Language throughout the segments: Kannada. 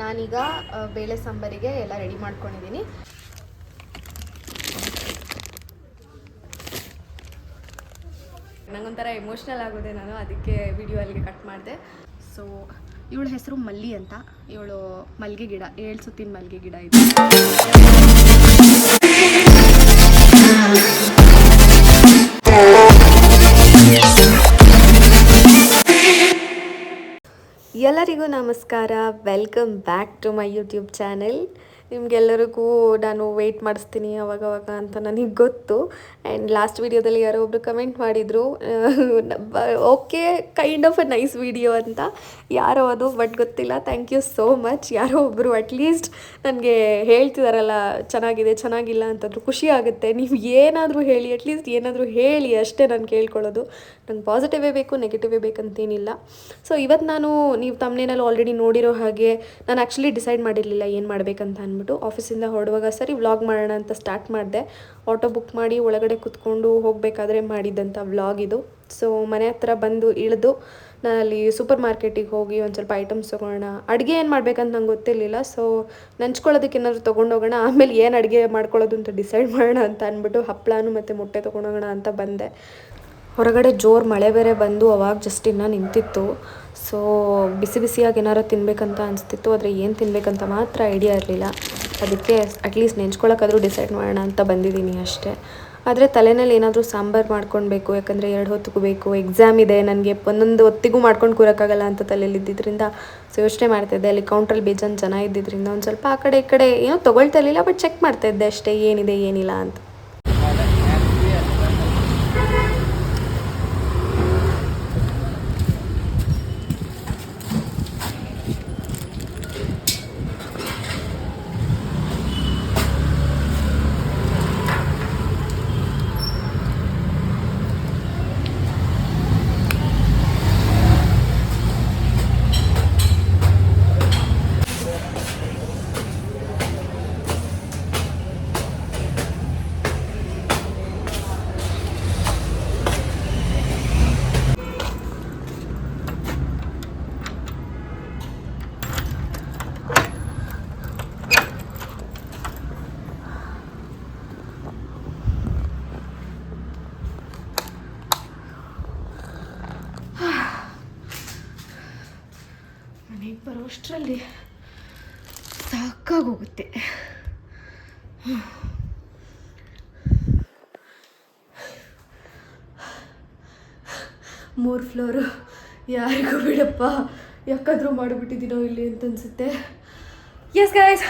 ನಾನೀಗ ಬೇಳೆ ಸಾಂಬಾರಿಗೆ ಎಲ್ಲ ರೆಡಿ ಮಾಡ್ಕೊಂಡಿದ್ದೀನಿ ನನಗೊಂಥರ ಎಮೋಷ್ನಲ್ ಆಗೋದೆ ನಾನು ಅದಕ್ಕೆ ವಿಡಿಯೋ ಅಲ್ಲಿಗೆ ಕಟ್ ಮಾಡಿದೆ. ಸೊ ಇವಳ ಹೆಸರು ಮಲ್ಲಿ ಅಂತ. ಇವಳು ಮಲ್ಲಿಗೆ ಗಿಡ ಏಳು ಸುತ್ತಿನ ಮಲ್ಲಿಗೆ ಗಿಡ ಇದೆ. ಎಲ್ಲರಿಗೂ ನಮಸ್ಕಾರ. Welcome back to my YouTube channel ನಿಮಗೆಲ್ಲರಿಗೂ ನಾನು ವೆಯ್ಟ್ ಮಾಡಿಸ್ತೀನಿ ಅವಾಗವಾಗ ಅಂತ ನನಗೆ ಗೊತ್ತು. ಆ್ಯಂಡ್ ಲಾಸ್ಟ್ ವೀಡಿಯೋದಲ್ಲಿ ಯಾರೋ ಒಬ್ಬರು ಕಮೆಂಟ್ ಮಾಡಿದರು okay kind of a nice video ಅಂತ. ಯಾರೋ ಅದು ಬಟ್ ಗೊತ್ತಿಲ್ಲ. ಥ್ಯಾಂಕ್ ಯು ಸೋ ಮಚ್ ಯಾರೋ ಒಬ್ಬರು ಅಟ್ಲೀಸ್ಟ್ ನನಗೆ ಹೇಳ್ತಿದಾರಲ್ಲ, ಚೆನ್ನಾಗಿದೆ, ಚೆನ್ನಾಗಿಲ್ಲ ಅಂತಂದ್ರು. ಖುಷಿ ಆಗುತ್ತೆ. ನೀವು ಏನಾದರೂ ಹೇಳಿ ಅಟ್ಲೀಸ್ಟ್ ಏನಾದರೂ ಹೇಳಿ ಅಷ್ಟೇ ನಾನು ಕೇಳ್ಕೊಳ್ಳೋದು. ನಂಗೆ ಪಾಸಿಟಿವೇ ಬೇಕು ನೆಗೆಟಿವೇ ಬೇಕಂತೇನಿಲ್ಲ. ಸೊ ಇವತ್ತು ನಾನು ನೀವು ತಮ್ಮನೇನಲ್ಲಿ ಆಲ್ರೆಡಿ ನೋಡಿರೋ ಹಾಗೆ, ನಾನು ಆ್ಯಕ್ಚುಲಿ ಡಿಸೈಡ್ ಮಾಡಿರಲಿಲ್ಲ ಏನು ಮಾಡಬೇಕಂತ ಅಂದ್ಬಿಟ್ಟು ಆಫೀಸಿಂದ ಹೊರಡುವಾಗ, ಸರಿ ವ್ಲಾಗ್ ಮಾಡೋಣ ಅಂತ ಸ್ಟಾರ್ಟ್ ಮಾಡಿದೆ. ಆಟೋ ಬುಕ್ ಮಾಡಿ ಒಳಗಡೆ ಕುತ್ಕೊಂಡು ಹೋಗಬೇಕಾದ್ರೆ ಮಾಡಿದ್ದಂಥ ವ್ಲಾಗ್ ಇದು. ಸೊ ಮನೆ ಹತ್ರ ಬಂದು ಇಳಿದು ನಾನು ಅಲ್ಲಿ ಸೂಪರ್ ಮಾರ್ಕೆಟಿಗೆ ಹೋಗಿ ಒಂದು ಸ್ವಲ್ಪ ಐಟಮ್ಸ್ ತೊಗೊಳ್ಳೋಣ ಅಡುಗೆ ಏನು ಮಾಡ್ಬೇಕಂತ ನಂಗೆ ಗೊತ್ತಿರಲಿಲ್ಲ. ಸೊ ನಂಚ್ಕೊಳ್ಳೋದಕ್ಕೆ ಏನಾದರೂ ತೊಗೊಂಡೋಗೋಣ ಆಮೇಲೆ ಏನು ಅಡುಗೆ ಮಾಡ್ಕೊಳ್ಳೋದು ಅಂತ ಡಿಸೈಡ್ ಮಾಡೋಣ ಅಂತ ಅಂದ್ಬಿಟ್ಟು ಹಪ್ಪಳಾನು ಮತ್ತು ಮೊಟ್ಟೆ ತೊಗೊಂಡೋಗೋಣ ಅಂತ ಬಂದೆ. ಹೊರಗಡೆ ಜೋರು ಮಳೆ ಬೇರೆ ಬಂದು ಅವಾಗ ಜಸ್ಟ್ ಇನ್ನೂ ನಿಂತಿತ್ತು. ಸೊ ಬಿಸಿ ಬಿಸಿಯಾಗಿ ಏನಾರು ತಿನ್ನಬೇಕಂತ ಅನಿಸ್ತಿತ್ತು. ಆದರೆ ಏನು ತಿನ್ಬೇಕಂತ ಮಾತ್ರ ಐಡಿಯಾ ಇರಲಿಲ್ಲ. ಅದಕ್ಕೆ ಅಟ್ಲೀಸ್ಟ್ ನೆಂಚ್ಕೊಳ್ಳೋಕ್ಕಾದರೂ ಡಿಸೈಡ್ ಮಾಡೋಣ ಅಂತ ಬಂದಿದ್ದೀನಿ ಅಷ್ಟೇ. ಆದರೆ ತಲೆನಲ್ಲಿ ಏನಾದರೂ ಸಾಂಬಾರು ಮಾಡ್ಕೊಳ್ಬೇಕು ಯಾಕಂದರೆ ಎರಡು ಹೊತ್ತಿಗೂ ಎಕ್ಸಾಮ್ ಇದೆ, ನನಗೆ ಒಂದೊಂದು ಹೊತ್ತಿಗೂ ಮಾಡ್ಕೊಂಡು ಕೂರೋಕ್ಕಾಗಲ್ಲ ಅಂತ ತಲೆಯಲ್ಲಿ ಇದ್ದಿದ್ದರಿಂದ ಸೊ ಯೋಚನೆ ಮಾಡ್ತಾಯಿದ್ದೆ ಅಲ್ಲಿ ಕೌಂಟ್ರಲ್ಲಿ ಬೇಜಾನ್ ಜನ ಇದ್ದಿದ್ದರಿಂದ ಒಂದು ಸ್ವಲ್ಪ ಆ ಕಡೆ ಈ ಕಡೆ ಏನೋ ತೊಗೊಳ್ತಾ ಇರಲಿಲ್ಲ ಬಟ್ ಚೆಕ್ ಮಾಡ್ತಾಯಿದ್ದೆ ಅಷ್ಟೇ, ಏನಿದೆ, ಏನಿಲ್ಲ ಅಂತ. ಬರೋಷ್ಟರಲ್ಲಿ ಸಾಕಾಗೋಗುತ್ತೆ. ಮೂರು ಫ್ಲೋರು ಯಾರಿಗೂ ಬಿಡಪ್ಪ. ಯಾಕಾದರೂ ಮಾಡಿಬಿಟ್ಟಿದ್ದೀನೋ ಇಲ್ಲಿ ಅಂತ ಅನಿಸುತ್ತೆ. Yes guys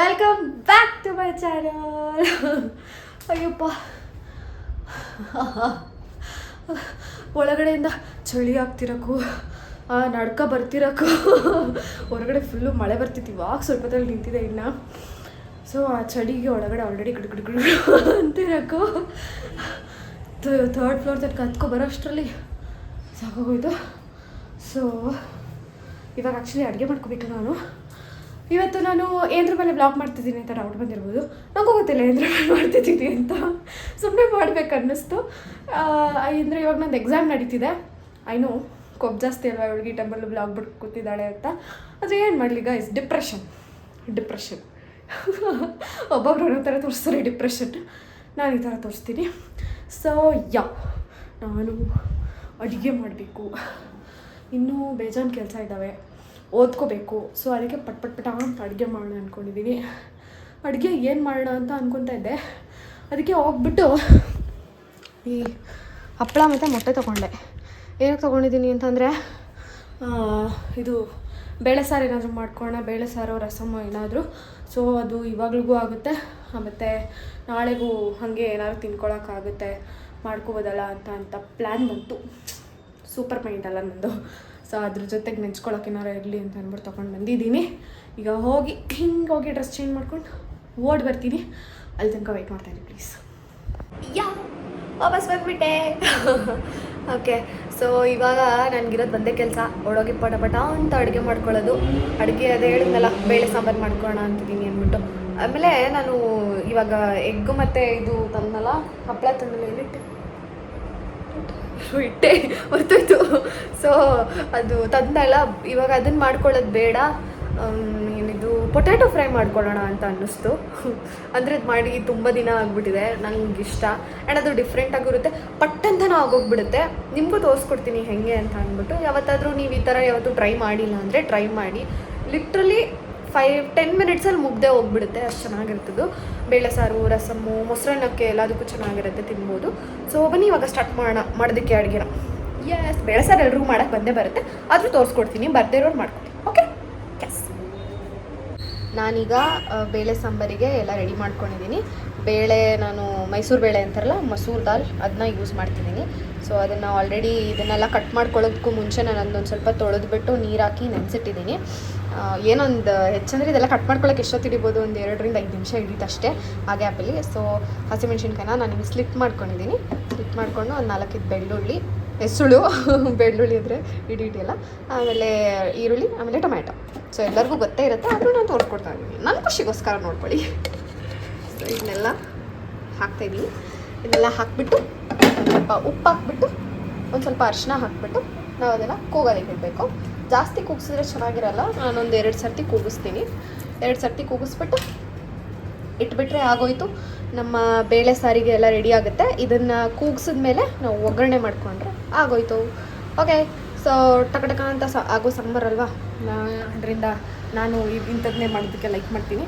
welcome back to my channel Ayyappa. ಒಳಗಡೆಯಿಂದ ಚಳಿ ಆಗ್ತಿರಕ್ಕೂ ನಡ್ಕ ಬರ್ತಿರಕ್ಕೂ. ಹೊರಗಡೆ ಫುಲ್ಲು ಮಳೆ ಬರ್ತಿತ್ತು. ಇವಾಗ ಸ್ವಲ್ಪ ಹೊತ್ತಲ್ಲಿ ನಿಂತಿದೆ ಇನ್ನು. ಸೊ ಆ ಚಳಿಗೆ ಒಳಗಡೆ ಆಲ್ರೆಡಿ ಗಿಡ ಗಿಡ ಗಿಡ ಅಂತಿರಕ್ಕೂ. ಥರ್ಡ್ ಫ್ಲೋರ್ ತನಕ ಹತ್ಕೊ ಬರೋ ಅಷ್ಟರಲ್ಲಿ ಸಾಕಾಗೋಯ್ತು. ಸೊ ಇವಾಗ ಆ್ಯಕ್ಚುಲಿ ಅಡುಗೆ ಮಾಡ್ಕೋಬೇಕು ನಾನು. ಇವತ್ತು ನಾನು ಏನ್ರ ಮೇಲೆ ಬ್ಲಾಗ್ ಮಾಡ್ತಿದ್ದೀನಿ ಅಂತ ಡೌಟ್ ಬಂದಿರ್ಬೋದು. ನನಗೂ ಗೊತ್ತಿಲ್ಲ ಏನ್ರ ಮೇಲೆ ಮಾಡ್ತಿದ್ದೀನಿ ಅಂತ. ಸುಮ್ಮನೆ ಮಾಡ್ಬೇಕು ಅನ್ನಿಸ್ತು. ಅಂದರೆ ಇವಾಗ ನಂದು ಎಕ್ಸಾಮ್ ನಡೀತಿದೆ. ಐನು ಕೊಬ್ಬು ಜಾಸ್ತಿ ಅಲ್ವಾ ಟೆಂಪಲ್ ಬ್ಲಾಗ್ ಬಿಟ್ಟು ಕೂತಿದ್ದಾಳೆ ಅಂತ? ಅದು ಏನು ಮಾಡಲಿ ಗೈಸ್ ಡಿಪ್ರೆಷನ್ ಡಿಪ್ರೆಷನ್ ಒಬ್ಬೊಬ್ರು ಒಂದೊಂದು ಥರ ತೋರಿಸ್ತಾರೆ ಡಿಪ್ರೆಷನ್ ನಾನು ಈ ಥರ ತೋರಿಸ್ತೀನಿ. ಸೊ ಯಾ, ನಾನು ಅಡುಗೆ ಮಾಡಬೇಕು. ಇನ್ನೂ ಬೇಜಾನ್ ಕೆಲಸ ಇದ್ದಾವೆ ಓದ್ಕೋಬೇಕು. ಸೊ ಅದಕ್ಕೆ ಪಟ್ ಪಟ್ ಪಟ ಅಂತ ಅಡುಗೆ ಮಾಡೋಣ ಅಂದ್ಕೊಂಡಿದ್ದೀನಿ ಅಡುಗೆ ಏನು ಮಾಡೋಣ ಅಂತ ಅಂದ್ಕೊತಾ ಇದ್ದೆ. ಅದಕ್ಕೆ ಹೋಗ್ಬಿಟ್ಟು ಈ ಹಪ್ಪಳ ಮತ್ತು ಮೊಟ್ಟೆ ತೊಗೊಂಡೆ. ಏನಕ್ಕೆ ತೊಗೊಂಡಿದ್ದೀನಿ ಅಂತಂದರೆ ಇದು ಬೇಳೆ ಸಾರು ಏನಾದರೂ ಮಾಡ್ಕೊಳ್ಳೋಣ, ಬೇಳೆ ಸಾರು ರಸಮ್ಮು ಏನಾದರೂ. ಸೊ ಅದು ಇವಾಗ್ಲಿಗೂ ಆಗುತ್ತೆ. ಮತ್ತು ನಾಳೆಗೂ ಹಾಗೆ ಏನಾದ್ರು ತಿನ್ಕೊಳಕ್ಕಾಗುತ್ತೆ ಮಾಡ್ಕೋಬೋದಲ್ಲ ಅಂತ ಅಂತ ಪ್ಲ್ಯಾನ್ ಬಂತು. ಸೂಪರ್ ಮೈಂಡ್ ಅಲ್ಲ ನಂದು. ಸೊ ಅದ್ರ ಜೊತೆಗೆ ನೆಂಚ್ಕೊಳಕ್ಕೆ ಏನಾರು ಇರಲಿ ಅಂತ ಅಂದ್ಬಿಟ್ಟು ತೊಗೊಂಡು ಬಂದಿದ್ದೀನಿ. ಈಗ ಹೋಗಿ, ಹಿಂಗೆ ಹೋಗಿ ಡ್ರೆಸ್ ಚೇಂಜ್ ಮಾಡ್ಕೊಂಡು ಓಡಿ ಬರ್ತೀನಿ. ಅಲ್ಲಿ ತನಕ ವೆಯ್ಟ್ ಮಾಡ್ತಾಯಿರಿ ಪ್ಲೀಸ್ ಯಾ, ವಾಪಸ್ ಬಂದುಬಿಟ್ಟೆ. ಓಕೆ ಸೊ ಇವಾಗ ನನಗಿರೋದು ಒಂದೇ ಕೆಲಸ. ಓಡೋಗಿ ಪಟ ಪಟ ಅಂತ ಅಡುಗೆ ಮಾಡ್ಕೊಳ್ಳೋದು. ಅಡುಗೆ ಅದೇ ಹೇಳಿದ್ನಲ್ಲ, ಬೇಳೆ ಸಾಂಬಾರು ಮಾಡ್ಕೊಳ್ಳೋಣ ಅಂತಿದ್ದೀನಿ ಅಂದ್ಬಿಟ್ಟು. ಆಮೇಲೆ ನಾನು ಇವಾಗ ಎಗ್ಗು ಮತ್ತು ಇದು ತಂದನಲ್ಲ ಹಪ್ಪಳ ತಂದಲ್ಲ ಏನಿಟ್ಟೆ ಇಟ್ಟೆ ಹೊರತೋಯ್ತು ಸೊ ಅದು ತಂದಲ್ಲ, ಇವಾಗ ಅದನ್ನು ಮಾಡ್ಕೊಳ್ಳೋದು ಬೇಡ. ಪೊಟ್ಯಾಟೊ ಫ್ರೈ ಮಾಡ್ಕೊಳ್ಳೋಣ ಅಂತ ಅನ್ನಿಸ್ತು. ಅಂದರೆ ಇದು ಮಾಡಿ ತುಂಬ ದಿನ ಆಗಿಬಿಟ್ಟಿದೆ, ನಂಗೆ ಇಷ್ಟ. ಆ್ಯಂಡ್ ಅದು ಡಿಫ್ರೆಂಟ್ ಆಗಿರುತ್ತೆ. ಪಟ್ ಆಗೋಗ್ಬಿಡುತ್ತೆ. ನಿಮಗೂ ತೋರಿಸ್ಕೊಡ್ತೀನಿ ಹೆಂಗೆ ಅಂತ ಅಂದ್ಬಿಟ್ಟು. ಯಾವತ್ತಾದರೂ ನೀವು ಈ ಥರ ಯಾವತ್ತೂ ಟ್ರೈ ಮಾಡಿಲ್ಲ ಅಂದರೆ ಟ್ರೈ ಮಾಡಿ. ಲಿಟ್ರಲಿ ಫೈವ್ ಟೆನ್ ಮಿನಿಟ್ಸಲ್ಲಿ ಮುಗ್ದೆ ಹೋಗ್ಬಿಡುತ್ತೆ. ಅಷ್ಟು ಚೆನ್ನಾಗಿರ್ತದ್ದು. ಬೇಳೆ ಸಾರು, ರಸಮ್ಮು, ಮೊಸರನ್ನಕ್ಕೆ ಎಲ್ಲದಕ್ಕೂ ಚೆನ್ನಾಗಿರುತ್ತೆ ತಿನ್ಬೋದು. ಸೊ ಬನ್ನಿ, ಇವಾಗ ಸ್ಟಾರ್ಟ್ ಮಾಡೋಣ. ಮಾಡೋದಕ್ಕೆ ಅಡುಗೆನ. ಎಸ್ ಬೇಳೆ ಸಾರು ಎಲ್ರಿಗೂ ಮಾಡೋಕ್ಕೆ ಬಂದೇ ಬರುತ್ತೆ. ಆದರೂ ತೋರಿಸ್ಕೊಡ್ತೀನಿ. ಬರ್ದೇ ಇರೋರು ಮಾಡ್ಕೊಡ್ತೀನಿ ಓಕೆ ನಾನೀಗ ಬೇಳೆ ಸಾಂಬಾರಿಗೆ ಎಲ್ಲ ರೆಡಿ ಮಾಡ್ಕೊಂಡಿದ್ದೀನಿ. ಬೇಳೆ ನಾನು ಮೈಸೂರು ಬೇಳೆ ಅಂತಾರಲ್ಲ, ಮಸೂರ್ ದಾಲ್ ಅದನ್ನ ಯೂಸ್ ಮಾಡ್ತಿದ್ದೀನಿ. ಸೊ ಅದನ್ನು ಆಲ್ರೆಡಿ ಇದನ್ನೆಲ್ಲ ಕಟ್ ಮಾಡ್ಕೊಳ್ಳೋದಕ್ಕೂ ಮುಂಚೆ ನಾನು ಅದನ್ನೊಂದು ಸ್ವಲ್ಪ ತೊಳೆದ್ಬಿಟ್ಟು ನೀರು ಹಾಕಿ ನೆನೆಸಿಟ್ಟಿದ್ದೀನಿ. ಏನೊಂದು ಹೆಚ್ಚಂದರೆ ಇದೆಲ್ಲ ಕಟ್ ಮಾಡ್ಕೊಳ್ಳೋಕೆ ಎಷ್ಟೊತ್ತು ಹಿಡಿಬೋದು? ಒಂದು ಎರಡರಿಂದ ಐದು ನಿಮಿಷ ಹಿಡಿತಷ್ಟೇ ಆ ಗ್ಯಾಪಲ್ಲಿ ಸೊ ಹಸಿಮೆಣ್ಸಿನ್ಕಾಯಿನ ನಾನು ಹಿಂಗೆ ಸ್ಲಿಟ್ ಮಾಡ್ಕೊಂಡಿದ್ದೀನಿ. ಸ್ಲಿಟ್ ಮಾಡಿಕೊಂಡು ಒಂದು ನಾಲ್ಕೈದು ಬೆಳ್ಳುಳ್ಳಿ ಹೆಸುಳು ಬೆಳ್ಳುಳ್ಳಿ ಅಂದರೆ ಇಡೀ ಇಡಿಯಲ್ಲ ಆಮೇಲೆ ಈರುಳ್ಳಿ, ಆಮೇಲೆ ಟೊಮ್ಯಾಟೊ. ಸೊ ಎಲ್ಲರಿಗೂ ಗೊತ್ತೇ ಇರುತ್ತೆ, ಆದರೂ ನಾನು ತೋರಿಸ್ಕೊಡ್ತಾ ಇದ್ದೀನಿ. ನನ್ನ ಖುಷಿಗೋಸ್ಕರ ನೋಡ್ಕೊಳ್ಳಿ. ಸೊ ಇದನ್ನೆಲ್ಲ ಹಾಕ್ತಾಯಿದ್ದೀನಿ ಇದನ್ನೆಲ್ಲ ಹಾಕ್ಬಿಟ್ಟು ಸ್ವಲ್ಪ ಉಪ್ಪು ಹಾಕ್ಬಿಟ್ಟು, ಒಂದು ಸ್ವಲ್ಪ ಅರಿಶಿನ ಹಾಕ್ಬಿಟ್ಟು ನಾವು ಅದನ್ನು ಕೂಗೋದಕ್ಕೆ ಇಡಬೇಕು. ಜಾಸ್ತಿ ಕೂಗಿಸಿದ್ರೆ ಚೆನ್ನಾಗಿರಲ್ಲ, ನಾನೊಂದು ಎರಡು ಸರ್ತಿ ಕೂಗಿಸ್ತೀನಿ. ಎರಡು ಸರ್ತಿ ಕೂಗಿಸ್ಬಿಟ್ಟು ಇಟ್ಬಿಟ್ರೆ ಆಗೋಯ್ತು. ನಮ್ಮ ಬೇಳೆ ಸಾರಿಗೆ ಎಲ್ಲ ರೆಡಿ ಆಗುತ್ತೆ. ಇದನ್ನು ಕೂಗಿಸಿದ ಮೇಲೆ ನಾವು ಒಗ್ಗರಣೆ ಮಾಡಿಕೊಂಡ್ರೆ ಆಗೋಯ್ತು. ಓಕೆ ಸೊ ಟಕ ಟಕ ಅಂತ ಸ ಆಗೋ ಸಮ್ಮರ್ ಅಲ್ವಾ ಅದರಿಂದ ನಾನು ಇಂಥದ್ದನ್ನೇ ಮಾಡೋದಕ್ಕೆ ಲೈಕ್ ಮಾಡ್ತೀನಿ.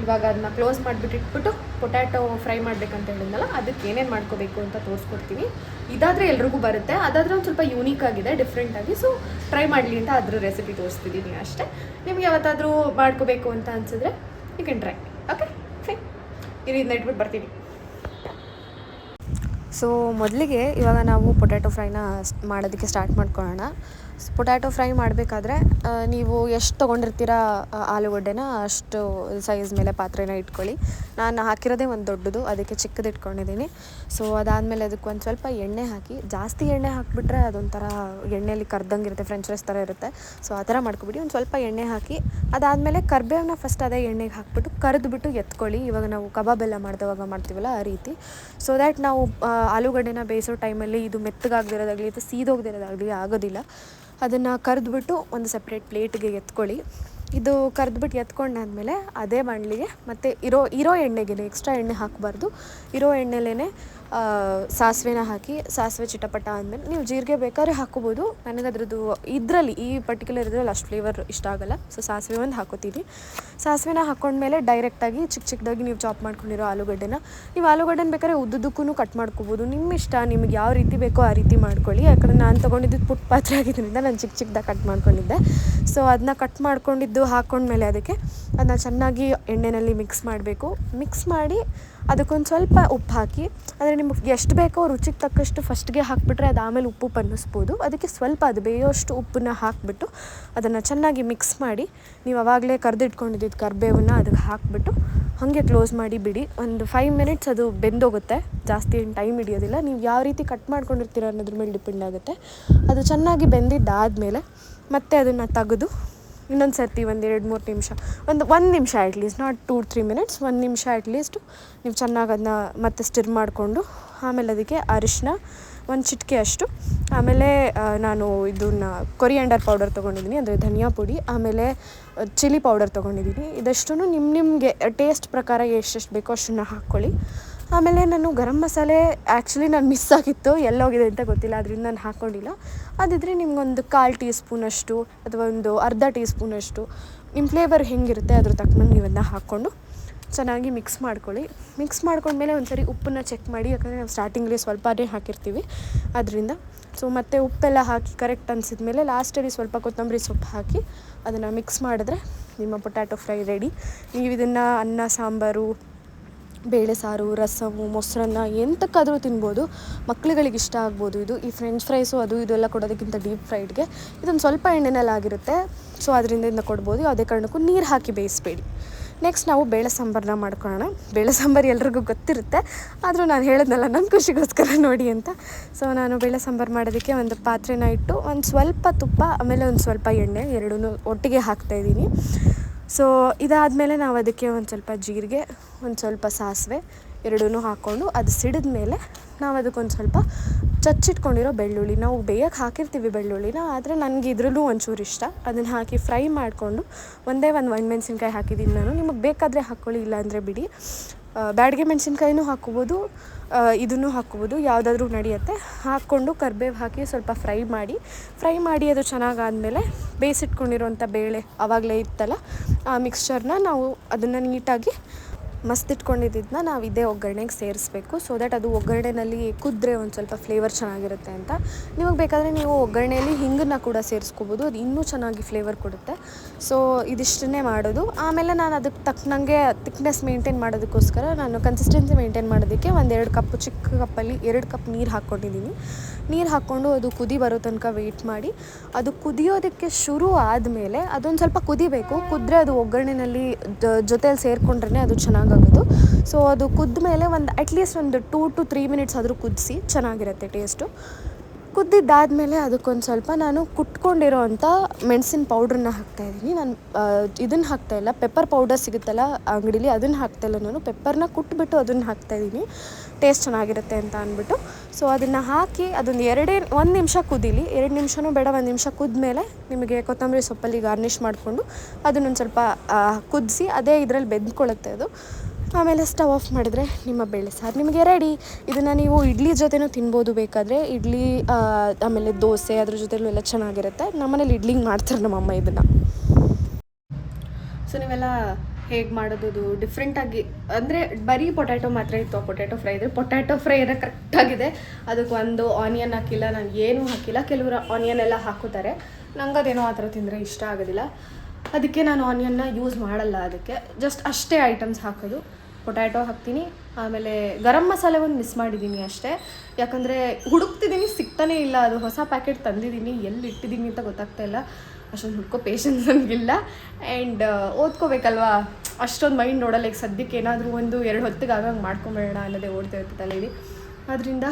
ಇವಾಗ ಅದನ್ನ ಕ್ಲೋಸ್ ಮಾಡಿಬಿಟ್ಟು ಇಟ್ಬಿಟ್ಟು ಪೊಟ್ಯಾಟೊ ಫ್ರೈ ಮಾಡಬೇಕಂತ ಹೇಳಿದ್ನಲ್ಲ, ಅದಕ್ಕೆ ಏನೇನು ಮಾಡ್ಕೋಬೇಕು ಅಂತ ತೋರಿಸ್ಕೊಡ್ತೀನಿ. ಇದಾದರೆ ಎಲ್ರಿಗೂ ಬರುತ್ತೆ. ಅದಾದರೆ ಒಂದು ಸ್ವಲ್ಪ ಯೂನಿಕ್ ಆಗಿದೆ ಡಿಫ್ರೆಂಟ್ ಆಗಿ. ಸೊ ಟ್ರೈ ಮಾಡಲಿ ಅಂತ ಅದ್ರ ರೆಸಿಪಿ ತೋರಿಸ್ತಿದ್ದೀನಿ ಅಷ್ಟೇ. ನಿಮ್ಗೆ ಯಾವತ್ತಾದರೂ ಮಾಡ್ಕೋಬೇಕು ಅಂತ ಅನ್ಸಿದ್ರೆ you can try okay fine ಇದನ್ನ ಇಟ್ಬಿಟ್ಟು ಬರ್ತೀನಿ. ಸೊ ಮೊದಲಿಗೆ ಇವಾಗ ನಾವು ಪೊಟ್ಯಾಟೊ ಫ್ರೈನ ಮಾಡೋದಕ್ಕೆ ಸ್ಟಾರ್ಟ್ ಮಾಡ್ಕೊಳ್ಳೋಣ. ಪೊಟ್ಯಾಟೊ ಫ್ರೈ ಮಾಡಬೇಕಾದ್ರೆ ನೀವು ಎಷ್ಟು ತೊಗೊಂಡಿರ್ತೀರ ಆಲೂಗಡ್ಡೆನ, ಅಷ್ಟು ಸೈಜ್ ಮೇಲೆ ಪಾತ್ರೆನ ಇಟ್ಕೊಳ್ಳಿ. ನಾನು ಹಾಕಿರೋದೇ ಒಂದು ದೊಡ್ಡದು, ಅದಕ್ಕೆ ಚಿಕ್ಕದು ಇಟ್ಕೊಂಡಿದ್ದೀನಿ. ಸೊ ಅದಾದಮೇಲೆ ಅದಕ್ಕೆ ಒಂದು ಸ್ವಲ್ಪ ಎಣ್ಣೆ ಹಾಕಿ, ಜಾಸ್ತಿ ಎಣ್ಣೆ ಹಾಕಿಬಿಟ್ರೆ ಅದೊಂಥರ ಎಣ್ಣೆಯಲ್ಲಿ ಕರ್ದಂಗೆ ಇರುತ್ತೆ ಫ್ರೆಂಚ್ ರೈಸ್ ಥರ ಇರುತ್ತೆ. ಸೊ ಆ ಥರ ಮಾಡ್ಕೊಬಿಡಿ. ಒಂದು ಸ್ವಲ್ಪ ಎಣ್ಣೆ ಹಾಕಿ, ಅದಾದಮೇಲೆ ಕರ್ಬೇವನ್ನ ಫಸ್ಟ್ ಅದೇ ಎಣ್ಣೆಗೆ ಹಾಕ್ಬಿಟ್ಟು ಕರೆದ್ಬಿಟ್ಟು ಎತ್ಕೊಳ್ಳಿ. ಇವಾಗ ನಾವು ಕಬಾಬ್ ಎಲ್ಲ ಮಾಡಿದವಾಗ ಮಾಡ್ತೀವಲ್ಲ, ಆ ರೀತಿ. ಸೊ ದ್ಯಾಟ್ ನಾವು ಆಲೂಗಡ್ಡೆನ ಬೇಯಿಸೋ ಟೈಮಲ್ಲಿ ಇದು ಮೆತ್ತಗಾಗದಿರೋದಾಗಲಿ ಇದು ಸೀದೋಗದಿರೋದಾಗಲಿ ಆಗೋದಿಲ್ಲ. ಅದನ್ನು ಕರೆದ್ಬಿಟ್ಟು ಒಂದು ಸಪ್ರೇಟ್ ಪ್ಲೇಟ್ಗೆ ಎತ್ಕೊಳ್ಳಿ. ಇದು ಕರೆದ್ಬಿಟ್ಟು ಎತ್ಕೊಂಡಾದ್ಮೇಲೆ ಅದೇ ಬಾಣಲಿಗೆ ಮತ್ತು ಇರೋ ಇರೋ ಎಣ್ಣೆಗೆ ಎಕ್ಸ್ಟ್ರಾ ಎಣ್ಣೆ ಹಾಕಬಾರ್ದು. ಇರೋ ಎಣ್ಣೆಲೇ ಸಾಸಿವೆನ ಹಾಕಿ ಸಾಸಿವೆ ಚಿಟಪಟ ಅಂದಮೇಲೆ ನೀವು ಜೀರಿಗೆ ಬೇಕಾದ್ರೆ ಹಾಕೋಬೋದು ನನಗೆ ಅದರದ್ದು ಇದರಲ್ಲಿ ಈ ಪರ್ಟಿಕ್ಯುಲರ್ ಇದರಲ್ಲಿ ಅಷ್ಟು ಫ್ಲೇವರ್ ಇಷ್ಟ ಆಗೋಲ್ಲ. ಸೊ ಸಾಸಿವೆ ಒಂದು ಹಾಕೋತೀನಿ. ಸಾಸಿವೆನ ಹಾಕೊಂಡ್ಮೇಲೆ ಡೈರೆಕ್ಟಾಗಿ ಚಿಕ್ಕ ಚಿಕ್ಕದಾಗಿ ನೀವು ಚಾಪ್ ಮಾಡ್ಕೊಂಡಿರೋ ಆಲೂಗಡ್ಡೆನ, ನೀವು ಆಲೂಗಡ್ಡೆನ ಬೇಕಾದ್ರೆ ಉದ್ದುದಕ್ಕೂ ಕಟ್ ಮಾಡ್ಕೋಬೋದು. ನಿಮ್ಮ ಇಷ್ಟ, ನಿಮ್ಗೆ ಯಾವ ರೀತಿ ಬೇಕೋ ಆ ರೀತಿ ಮಾಡ್ಕೊಳ್ಳಿ. ಯಾಕಂದರೆ ನಾನು ತೊಗೊಂಡಿದ್ದು ಪುಟ್ ಪಾತ್ರೆ ಆಗಿದ್ದರಿಂದ ನಾನು ಚಿಕ್ಕ ಚಿಕ್ಕದಾಗಿ ಕಟ್ ಮಾಡ್ಕೊಂಡಿದ್ದೆ. ಸೊ ಅದನ್ನ ಕಟ್ ಮಾಡ್ಕೊಂಡಿದ್ದು ಹಾಕ್ಕೊಂಡ್ಮೇಲೆ ಅದಕ್ಕೆ ಅದನ್ನ ಚೆನ್ನಾಗಿ ಎಣ್ಣೆಯಲ್ಲಿ ಮಿಕ್ಸ್ ಮಾಡಬೇಕು. ಮಿಕ್ಸ್ ಮಾಡಿ ಅದಕ್ಕೊಂದು ಸ್ವಲ್ಪ ಉಪ್ಪು ಹಾಕಿ, ಅಂದರೆ ನಿಮಗೆ ಎಷ್ಟು ಬೇಕೋ ರುಚಿಗೆ ತಕ್ಕಷ್ಟು ಫಸ್ಟ್ಗೆ ಹಾಕಿಬಿಟ್ರೆ ಅದು ಆಮೇಲೆ ಉಪ್ಪು ಅನ್ನಿಸ್ಬೋದು ಅದಕ್ಕೆ ಸ್ವಲ್ಪ ಅದು ಬೇಯೋಷ್ಟು ಉಪ್ಪನ್ನ ಹಾಕಿಬಿಟ್ಟು ಅದನ್ನು ಚೆನ್ನಾಗಿ ಮಿಕ್ಸ್ ಮಾಡಿ, ನೀವು ಆವಾಗಲೇ ಕರೆದಿಟ್ಕೊಂಡಿದ್ದು ಕರ್ಬೇವನ್ನು ಅದಕ್ಕೆ ಹಾಕಿಬಿಟ್ಟು ಹಾಗೆ ಕ್ಲೋಸ್ ಮಾಡಿ ಬಿಡಿ. ಒಂದು ಫೈವ್ ಮಿನಿಟ್ಸ್ ಅದು ಬೆಂದೋಗುತ್ತೆ. ಜಾಸ್ತಿ ಏನು ಟೈಮ್ ಹಿಡಿಯೋದಿಲ್ಲ. ನೀವು ಯಾವ ರೀತಿ ಕಟ್ ಮಾಡ್ಕೊಂಡಿರ್ತೀರ ಅನ್ನೋದ್ರ ಮೇಲೆ ಡಿಪೆಂಡ್ ಆಗುತ್ತೆ. ಅದು ಚೆನ್ನಾಗಿ ಬೆಂದಿದ್ದಾದಮೇಲೆ ಮತ್ತೆ ಅದನ್ನು ತೆಗೆದು ಇನ್ನೊಂದು ಸರ್ತಿ ಒಂದು ಎರಡು ಮೂರು ನಿಮಿಷ. ಒಂದು ಒಂದು ನಿಮಿಷ at least not two three minutes ಒಂದು ನಿಮಿಷ ಅಟ್ಲೀಸ್ಟು ನೀವು ಚೆನ್ನಾಗಿ ಅದನ್ನ ಮತ್ತೆ ಸ್ಟಿರ್ ಮಾಡಿಕೊಂಡು, ಆಮೇಲೆ ಅದಕ್ಕೆ ಅರಿಶಿನ ಒಂದು ಚಿಟಿಕೆ ಅಷ್ಟು. ಆಮೇಲೆ ನಾನು ಇದನ್ನ ಕೊರಿಯಾಂಡರ್ ಪೌಡರ್ ತೊಗೊಂಡಿದ್ದೀನಿ ಅಂದರೆ ಧನಿಯಾ ಪುಡಿ, ಆಮೇಲೆ ಚಿಲ್ಲಿ ಪೌಡರ್ ತೊಗೊಂಡಿದ್ದೀನಿ ಇದಷ್ಟು ನಿಮ್ಮ ನಿಮಗೆ ಟೇಸ್ಟ್ ಪ್ರಕಾರ ಎಷ್ಟೆಷ್ಟು ಬೇಕೋ ಅಷ್ಟನ್ನು ಹಾಕ್ಕೊಳ್ಳಿ ಆಮೇಲೆ ನಾನು ಗರಂ ಮಸಾಲೆ ಆ್ಯಕ್ಚುಲಿ ನಾನು ಮಿಸ್ ಆಗಿತ್ತು. ಎಲ್ಲೋಗಿದೆ ಅಂತ ಗೊತ್ತಿಲ್ಲ ಅದರಿಂದ ನಾನು ಹಾಕ್ಕೊಂಡಿಲ್ಲ ಅದಿದ್ರೆ ನಿಮ್ಗೊಂದು ಕಾಲು ಟೀ ಸ್ಪೂನಷ್ಟು ಅಥವಾ ಒಂದು ಅರ್ಧ ಟೀ ಸ್ಪೂನಷ್ಟು ನಿಮ್ಮ ಫ್ಲೇವರ್ ಹೆಂಗಿರುತ್ತೆ ಅದ್ರ ತಕ್ಕನಂಗೆ ನೀವನ್ನ ಹಾಕ್ಕೊಂಡು ಚೆನ್ನಾಗಿ ಮಿಕ್ಸ್ ಮಾಡ್ಕೊಳ್ಳಿ. ಮಿಕ್ಸ್ ಮಾಡ್ಕೊಂಡ್ಮೇಲೆ ಒಂದ್ಸರಿ ಉಪ್ಪನ್ನು ಚೆಕ್ ಮಾಡಿ, ಯಾಕಂದರೆ ನಾವು ಸ್ಟಾರ್ಟಿಂಗಲ್ಲಿ ಸ್ವಲ್ಪನೇ ಹಾಕಿರ್ತೀವಿ. ಅದರಿಂದ ಸೊ ಮತ್ತು ಉಪ್ಪೆಲ್ಲ ಹಾಕಿ ಕರೆಕ್ಟ್ ಅನಿಸಿದ್ಮೇಲೆ ಲಾಸ್ಟಲ್ಲಿ ಸ್ವಲ್ಪ ಕೊತ್ತಂಬರಿ ಸೊಪ್ಪು ಹಾಕಿ ಅದನ್ನು ಮಿಕ್ಸ್ ಮಾಡಿದ್ರೆ ನಿಮ್ಮ ಪೊಟ್ಯಾಟೊ ಫ್ರೈ ರೆಡಿ ನೀವು ಇದನ್ನು ಅನ್ನ, ಸಾಂಬಾರು ಬೇಳೆ ಸಾರು ರಸಮು ಮೊಸರನ್ನ ಎಂತಕ್ಕಾದರೂ ತಿನ್ಬೋದು. ಮಕ್ಳುಗಳಿಗೆ ಇಷ್ಟ ಆಗ್ಬೋದು ಇದು. ಈ ಫ್ರೆಂಚ್ ಫ್ರೈಸು ಅದು ಇದೆಲ್ಲ ಕೊಡೋದಕ್ಕಿಂತ ಡೀಪ್ ಫ್ರೈಡ್ಗೆ ಇದೊಂದು ಸ್ವಲ್ಪ ಎಣ್ಣೆನಲ್ಲಿ ಆಗಿರುತ್ತೆ. ಸೊ ಅದರಿಂದ ಇದನ್ನ ಕೊಡ್ಬೋದು. ಯಾವುದೇ ಕಾರಣಕ್ಕೂ ನೀರು ಹಾಕಿ ಬೇಯಿಸಬೇಡಿ. ನೆಕ್ಸ್ಟ್ ನಾವು ಬೇಳೆ ಸಾಂಬಾರನ್ನ ಮಾಡ್ಕೊಳ್ಳೋಣ. ಬೇಳೆ ಸಾಂಬಾರು ಎಲ್ರಿಗೂ ಗೊತ್ತಿರುತ್ತೆ. ಆದರೂ ನಾನು ಹೇಳಿದ್ನಲ್ಲ ನನ್ನ ಖುಷಿಗೋಸ್ಕರ ನೋಡಿ ಅಂತ. ಸೊ ನಾನು ಬೇಳೆ ಸಾಂಬಾರು ಮಾಡೋದಕ್ಕೆ ಒಂದು ಪಾತ್ರೆನ ಇಟ್ಟು ಒಂದು ಸ್ವಲ್ಪ ತುಪ್ಪ, ಆಮೇಲೆ ಒಂದು ಸ್ವಲ್ಪ ಎಣ್ಣೆ ಎರಡೂ ಒಟ್ಟಿಗೆ ಹಾಕ್ತಾಯಿದ್ದೀನಿ ಸೊ ಇದಾದಮೇಲೆ ನಾವು ಅದಕ್ಕೆ ಒಂದು ಸ್ವಲ್ಪ ಜೀರಿಗೆ, ಒಂದು ಸ್ವಲ್ಪ ಸಾಸಿವೆ ಎರಡೂ ಹಾಕ್ಕೊಂಡು ಅದು ಸಿಡಿದ ಮೇಲೆ ನಾವು ಅದಕ್ಕೊಂದು ಸ್ವಲ್ಪ ಚಚ್ಚಿಟ್ಕೊಂಡಿರೋ ಬೆಳ್ಳುಳ್ಳಿ. ನಾವು ಬೇಯಕ್ಕೆ ಹಾಕಿರ್ತೀವಿ ಬೆಳ್ಳುಳ್ಳಿನ, ಆದರೆ ನನಗೆ ಇದ್ರಲ್ಲೂ ಒಂಚೂರು ಇಷ್ಟ. ಅದನ್ನು ಹಾಕಿ ಫ್ರೈ ಮಾಡಿಕೊಂಡು ಒಂದೇ ಒಂದು ಒಣಮೆಣ್ಸಿನ್ಕಾಯಿ ಹಾಕಿದ್ದೀನಿ ನಾನು. ನಿಮಗೆ ಬೇಕಾದರೆ ಹಾಕ್ಕೊಳ್ಳಿ ಇಲ್ಲಾಂದರೆ ಬಿಡಿ. ಬ್ಯಾಡಿಗೆ ಮೆಣಸಿನ್ಕಾಯಿನೂ ಹಾಕ್ಕೋಬೋದು. ಇದನ್ನು ಹಾಕ್ಬೋದು ಯಾವುದಾದ್ರೂ ನಡೆಯುತ್ತೆ. ಹಾಕ್ಕೊಂಡು ಕರ್ಬೇವು ಹಾಕಿ ಸ್ವಲ್ಪ ಫ್ರೈ ಮಾಡಿ ಫ್ರೈ ಮಾಡಿ ಅದು ಚೆನ್ನಾಗಾದಮೇಲೆ ಬೇಯಿಸಿಟ್ಕೊಂಡಿರೋಂಥ ಬೇಳೆ ಆವಾಗಲೇ ಇತ್ತಲ್ಲ, ಆ ಮಿಕ್ಸ್ಚರ್ನ ನಾವು ಅದನ್ನು ನೀಟಾಗಿ ಮಸ್ತಿಟ್ಕೊಂಡಿದ್ದನ್ನ ನಾವು ಇದೇ ಒಗ್ಗರಣೆಗೆ ಸೇರಿಸ್ಬೇಕು. ಸೊ ದ್ಯಾಟ್ ಅದು ಒಗ್ಗರಣೆನಲ್ಲಿ ಕುದ್ರೆ ಒಂದು ಸ್ವಲ್ಪ ಫ್ಲೇವರ್ ಚೆನ್ನಾಗಿರುತ್ತೆ ಅಂತ. ನಿಮಗೆ ಬೇಕಾದರೆ ನೀವು ಒಗ್ಗರಣೆಯಲ್ಲಿ ಹಿಂಗನ್ನ ಕೂಡ ಸೇರಿಸ್ಕೋಬೋದು. ಅದು ಇನ್ನೂ ಚೆನ್ನಾಗಿ ಫ್ಲೇವರ್ ಕೊಡುತ್ತೆ. ಸೊ ಇದಿಷ್ಟನ್ನೇ ಮಾಡೋದು. ಆಮೇಲೆ ನಾನು ಅದಕ್ಕೆ ತಕ್ಕನಂಗೆ ತಿಕ್ನೆಸ್ ಮೇಂಟೈನ್ ಮಾಡೋದಕ್ಕೋಸ್ಕರ ನಾನು ಕನ್ಸಿಸ್ಟೆನ್ಸಿ ಮೇಂಟೈನ್ ಮಾಡೋದಕ್ಕೆ ಒಂದೆರಡು ಕಪ್, ಚಿಕ್ಕ ಕಪ್ಪಲ್ಲಿ ಎರಡು ಕಪ್ ನೀರು ಹಾಕ್ಕೊಂಡಿದ್ದೀನಿ ನೀರು ಹಾಕ್ಕೊಂಡು ಅದು ಕುದಿ ಬರೋ ತನಕ ವೆಯ್ಟ್ ಮಾಡಿ. ಅದು ಕುದಿಯೋದಕ್ಕೆ ಶುರು ಆದಮೇಲೆ ಅದೊಂದು ಸ್ವಲ್ಪ ಕುದಿಬೇಕು. ಕುದ್ರೆ ಅದು ಒಗ್ಗರಣೆನಲ್ಲಿ ಜೊತೆಯಲ್ಲಿ ಸೇರಿಕೊಂಡ್ರೆ ಅದು ಚೆನ್ನಾಗಾಗೋದು ಸೊ ಅದು ಕುದ್ದ ಮೇಲೆ ಒಂದು ಅಟ್ಲೀಸ್ಟ್ ಒಂದು ಟೂ ಟು ತ್ರೀ ಮಿನಿಟ್ಸ್ ಆದರೂ ಕುದಿಸಿ ಚೆನ್ನಾಗಿರುತ್ತೆ ಟೇಸ್ಟು ಕುದ್ದಿದ್ದಾದಮೇಲೆ ಅದಕ್ಕೊಂದು ಸ್ವಲ್ಪ ನಾನು ಕುಟ್ಕೊಂಡಿರೋ ಅಂಥ ಮೆಣಸಿನ ಪೌಡ್ರನ್ನ ಹಾಕ್ತಾಯಿದ್ದೀನಿ ನಾನು ಇದನ್ನು ಹಾಕ್ತಾಯಿಲ್ಲ ಪೆಪ್ಪರ್ ಪೌಡರ್ ಸಿಗುತ್ತಲ್ಲ ಅಂಗಡೀಲಿ ಅದನ್ನು ಹಾಕ್ತಾಯಿಲ್ಲ ನಾನು. ಪೆಪ್ಪರ್ನ ಕುಟ್ಬಿಟ್ಟು ಅದನ್ನು ಹಾಕ್ತಾಯಿದ್ದೀನಿ ಟೇಸ್ಟ್ ಚೆನ್ನಾಗಿರುತ್ತೆ ಅಂತ ಅಂದ್ಬಿಟ್ಟು. ಸೊ ಅದನ್ನು ಹಾಕಿ ಅದೊಂದು ಎರಡೇ, ಒಂದು ನಿಮಿಷ ಕುದೀಲಿ. ಎರಡು ನಿಮಿಷನೂ ಬೇಡ, ಒಂದು ನಿಮಿಷ ಕುದ್ಮೇಲೆ ನಿಮಗೆ ಕೊತ್ತಂಬರಿ ಸೊಪ್ಪಲ್ಲಿ ಗಾರ್ನಿಷ್ ಮಾಡಿಕೊಂಡು ಅದನ್ನೊಂದು ಸ್ವಲ್ಪ ಕುದಿಸಿ, ಅದೇ ಇದರಲ್ಲಿ ಬೆಂದ್ಕೊಳ್ಳುತ್ತೆ ಅದು. ಆಮೇಲೆ ಸ್ಟವ್ ಆಫ್ ಮಾಡಿದರೆ ನಿಮ್ಮ ಬೇಳೆ ಸಾರು ನಿಮಗೆ ರೆಡಿ. ಇದನ್ನು ನೀವು ಇಡ್ಲಿ ಜೊತೆನೂ ತಿನ್ಬೋದು ಬೇಕಾದರೆ. ಇಡ್ಲಿ ಆಮೇಲೆ ದೋಸೆ ಅದ್ರ ಜೊತೆಲೂ ಎಲ್ಲ ಚೆನ್ನಾಗಿರುತ್ತೆ. ನಮ್ಮನೇಲಿ ಇಡ್ಲಿಗೆ ಮಾಡ್ತಾರೆ ನಮ್ಮಮ್ಮ ಇದನ್ನು. ಸೊ ನೀವೆಲ್ಲ ಹೇಗೆ ಮಾಡೋದು ಡಿಫ್ರೆಂಟಾಗಿ ಅಂದರೆ ಬರೀ ಪೊಟ್ಯಾಟೊ ಮಾತ್ರ ಇತ್ತು. ಪೊಟ್ಯಾಟೊ ಫ್ರೈ ಇದ್ರೆ ಪೊಟ್ಯಾಟೊ ಫ್ರೈ ಇದ್ರೆ ಕರೆಕ್ಟಾಗಿದೆ ಅದಕ್ಕೆ ಒಂದು ಆನಿಯನ್ ಹಾಕಿಲ್ಲ ನಾನು ಏನೂ ಹಾಕಿಲ್ಲ. ಕೆಲವರು ಆನಿಯನ್ ಎಲ್ಲ ಹಾಕೋತಾರೆ ನಂಗೆ ಅದೇನೋ ಆ ಥರ ತಿಂದರೆ ಇಷ್ಟ ಆಗೋದಿಲ್ಲ. ಅದಕ್ಕೆ ನಾನು ಆನಿಯನ್ನ ಯೂಸ್ ಮಾಡಲ್ಲ ಅದಕ್ಕೆ. ಜಸ್ಟ್ ಅಷ್ಟೇ ಐಟಮ್ಸ್ ಹಾಕೋದು. ಪೊಟ್ಯಾಟೊ ಹಾಕ್ತೀನಿ. ಆಮೇಲೆ ಗರಂ ಮಸಾಲೆ ಒಂದು ಮಿಸ್ ಮಾಡಿದ್ದೀನಿ ಅಷ್ಟೇ. ಯಾಕಂದರೆ ಹುಡುಕ್ತಿದ್ದೀನಿ, ಸಿಗ್ತಾನೇ ಇಲ್ಲ. ಅದು ಹೊಸ ಪ್ಯಾಕೆಟ್ ತಂದಿದ್ದೀನಿ. ಎಲ್ಲಿ ಇಟ್ಟಿದ್ದೀನಿ ಅಂತ ಗೊತ್ತಾಗ್ತಾ ಇಲ್ಲ. ಅಷ್ಟೊಂದು ಹುಡ್ಕೋ ಪೇಷನ್ಸ್ ನನಗಿಲ್ಲ. ಆ್ಯಂಡ್ ಓದ್ಕೋಬೇಕಲ್ವಾ? ಅಷ್ಟೊಂದು ಮೈಂಡ್ ನೋಡಲ್ಲ. ಈಗ ಸದ್ಯಕ್ಕೆ ಏನಾದರೂ ಒಂದು ಎರಡು ಹೊತ್ತಿಗೆ ಆಗಂಗೆ ಮಾಡ್ಕೊಂಬೇಡ ಅನ್ನೋದೇ ಓಡ್ತಾ ಇರುತ್ತೆ ತಲೆಯಲ್ಲಿ ಅದರಿಂದ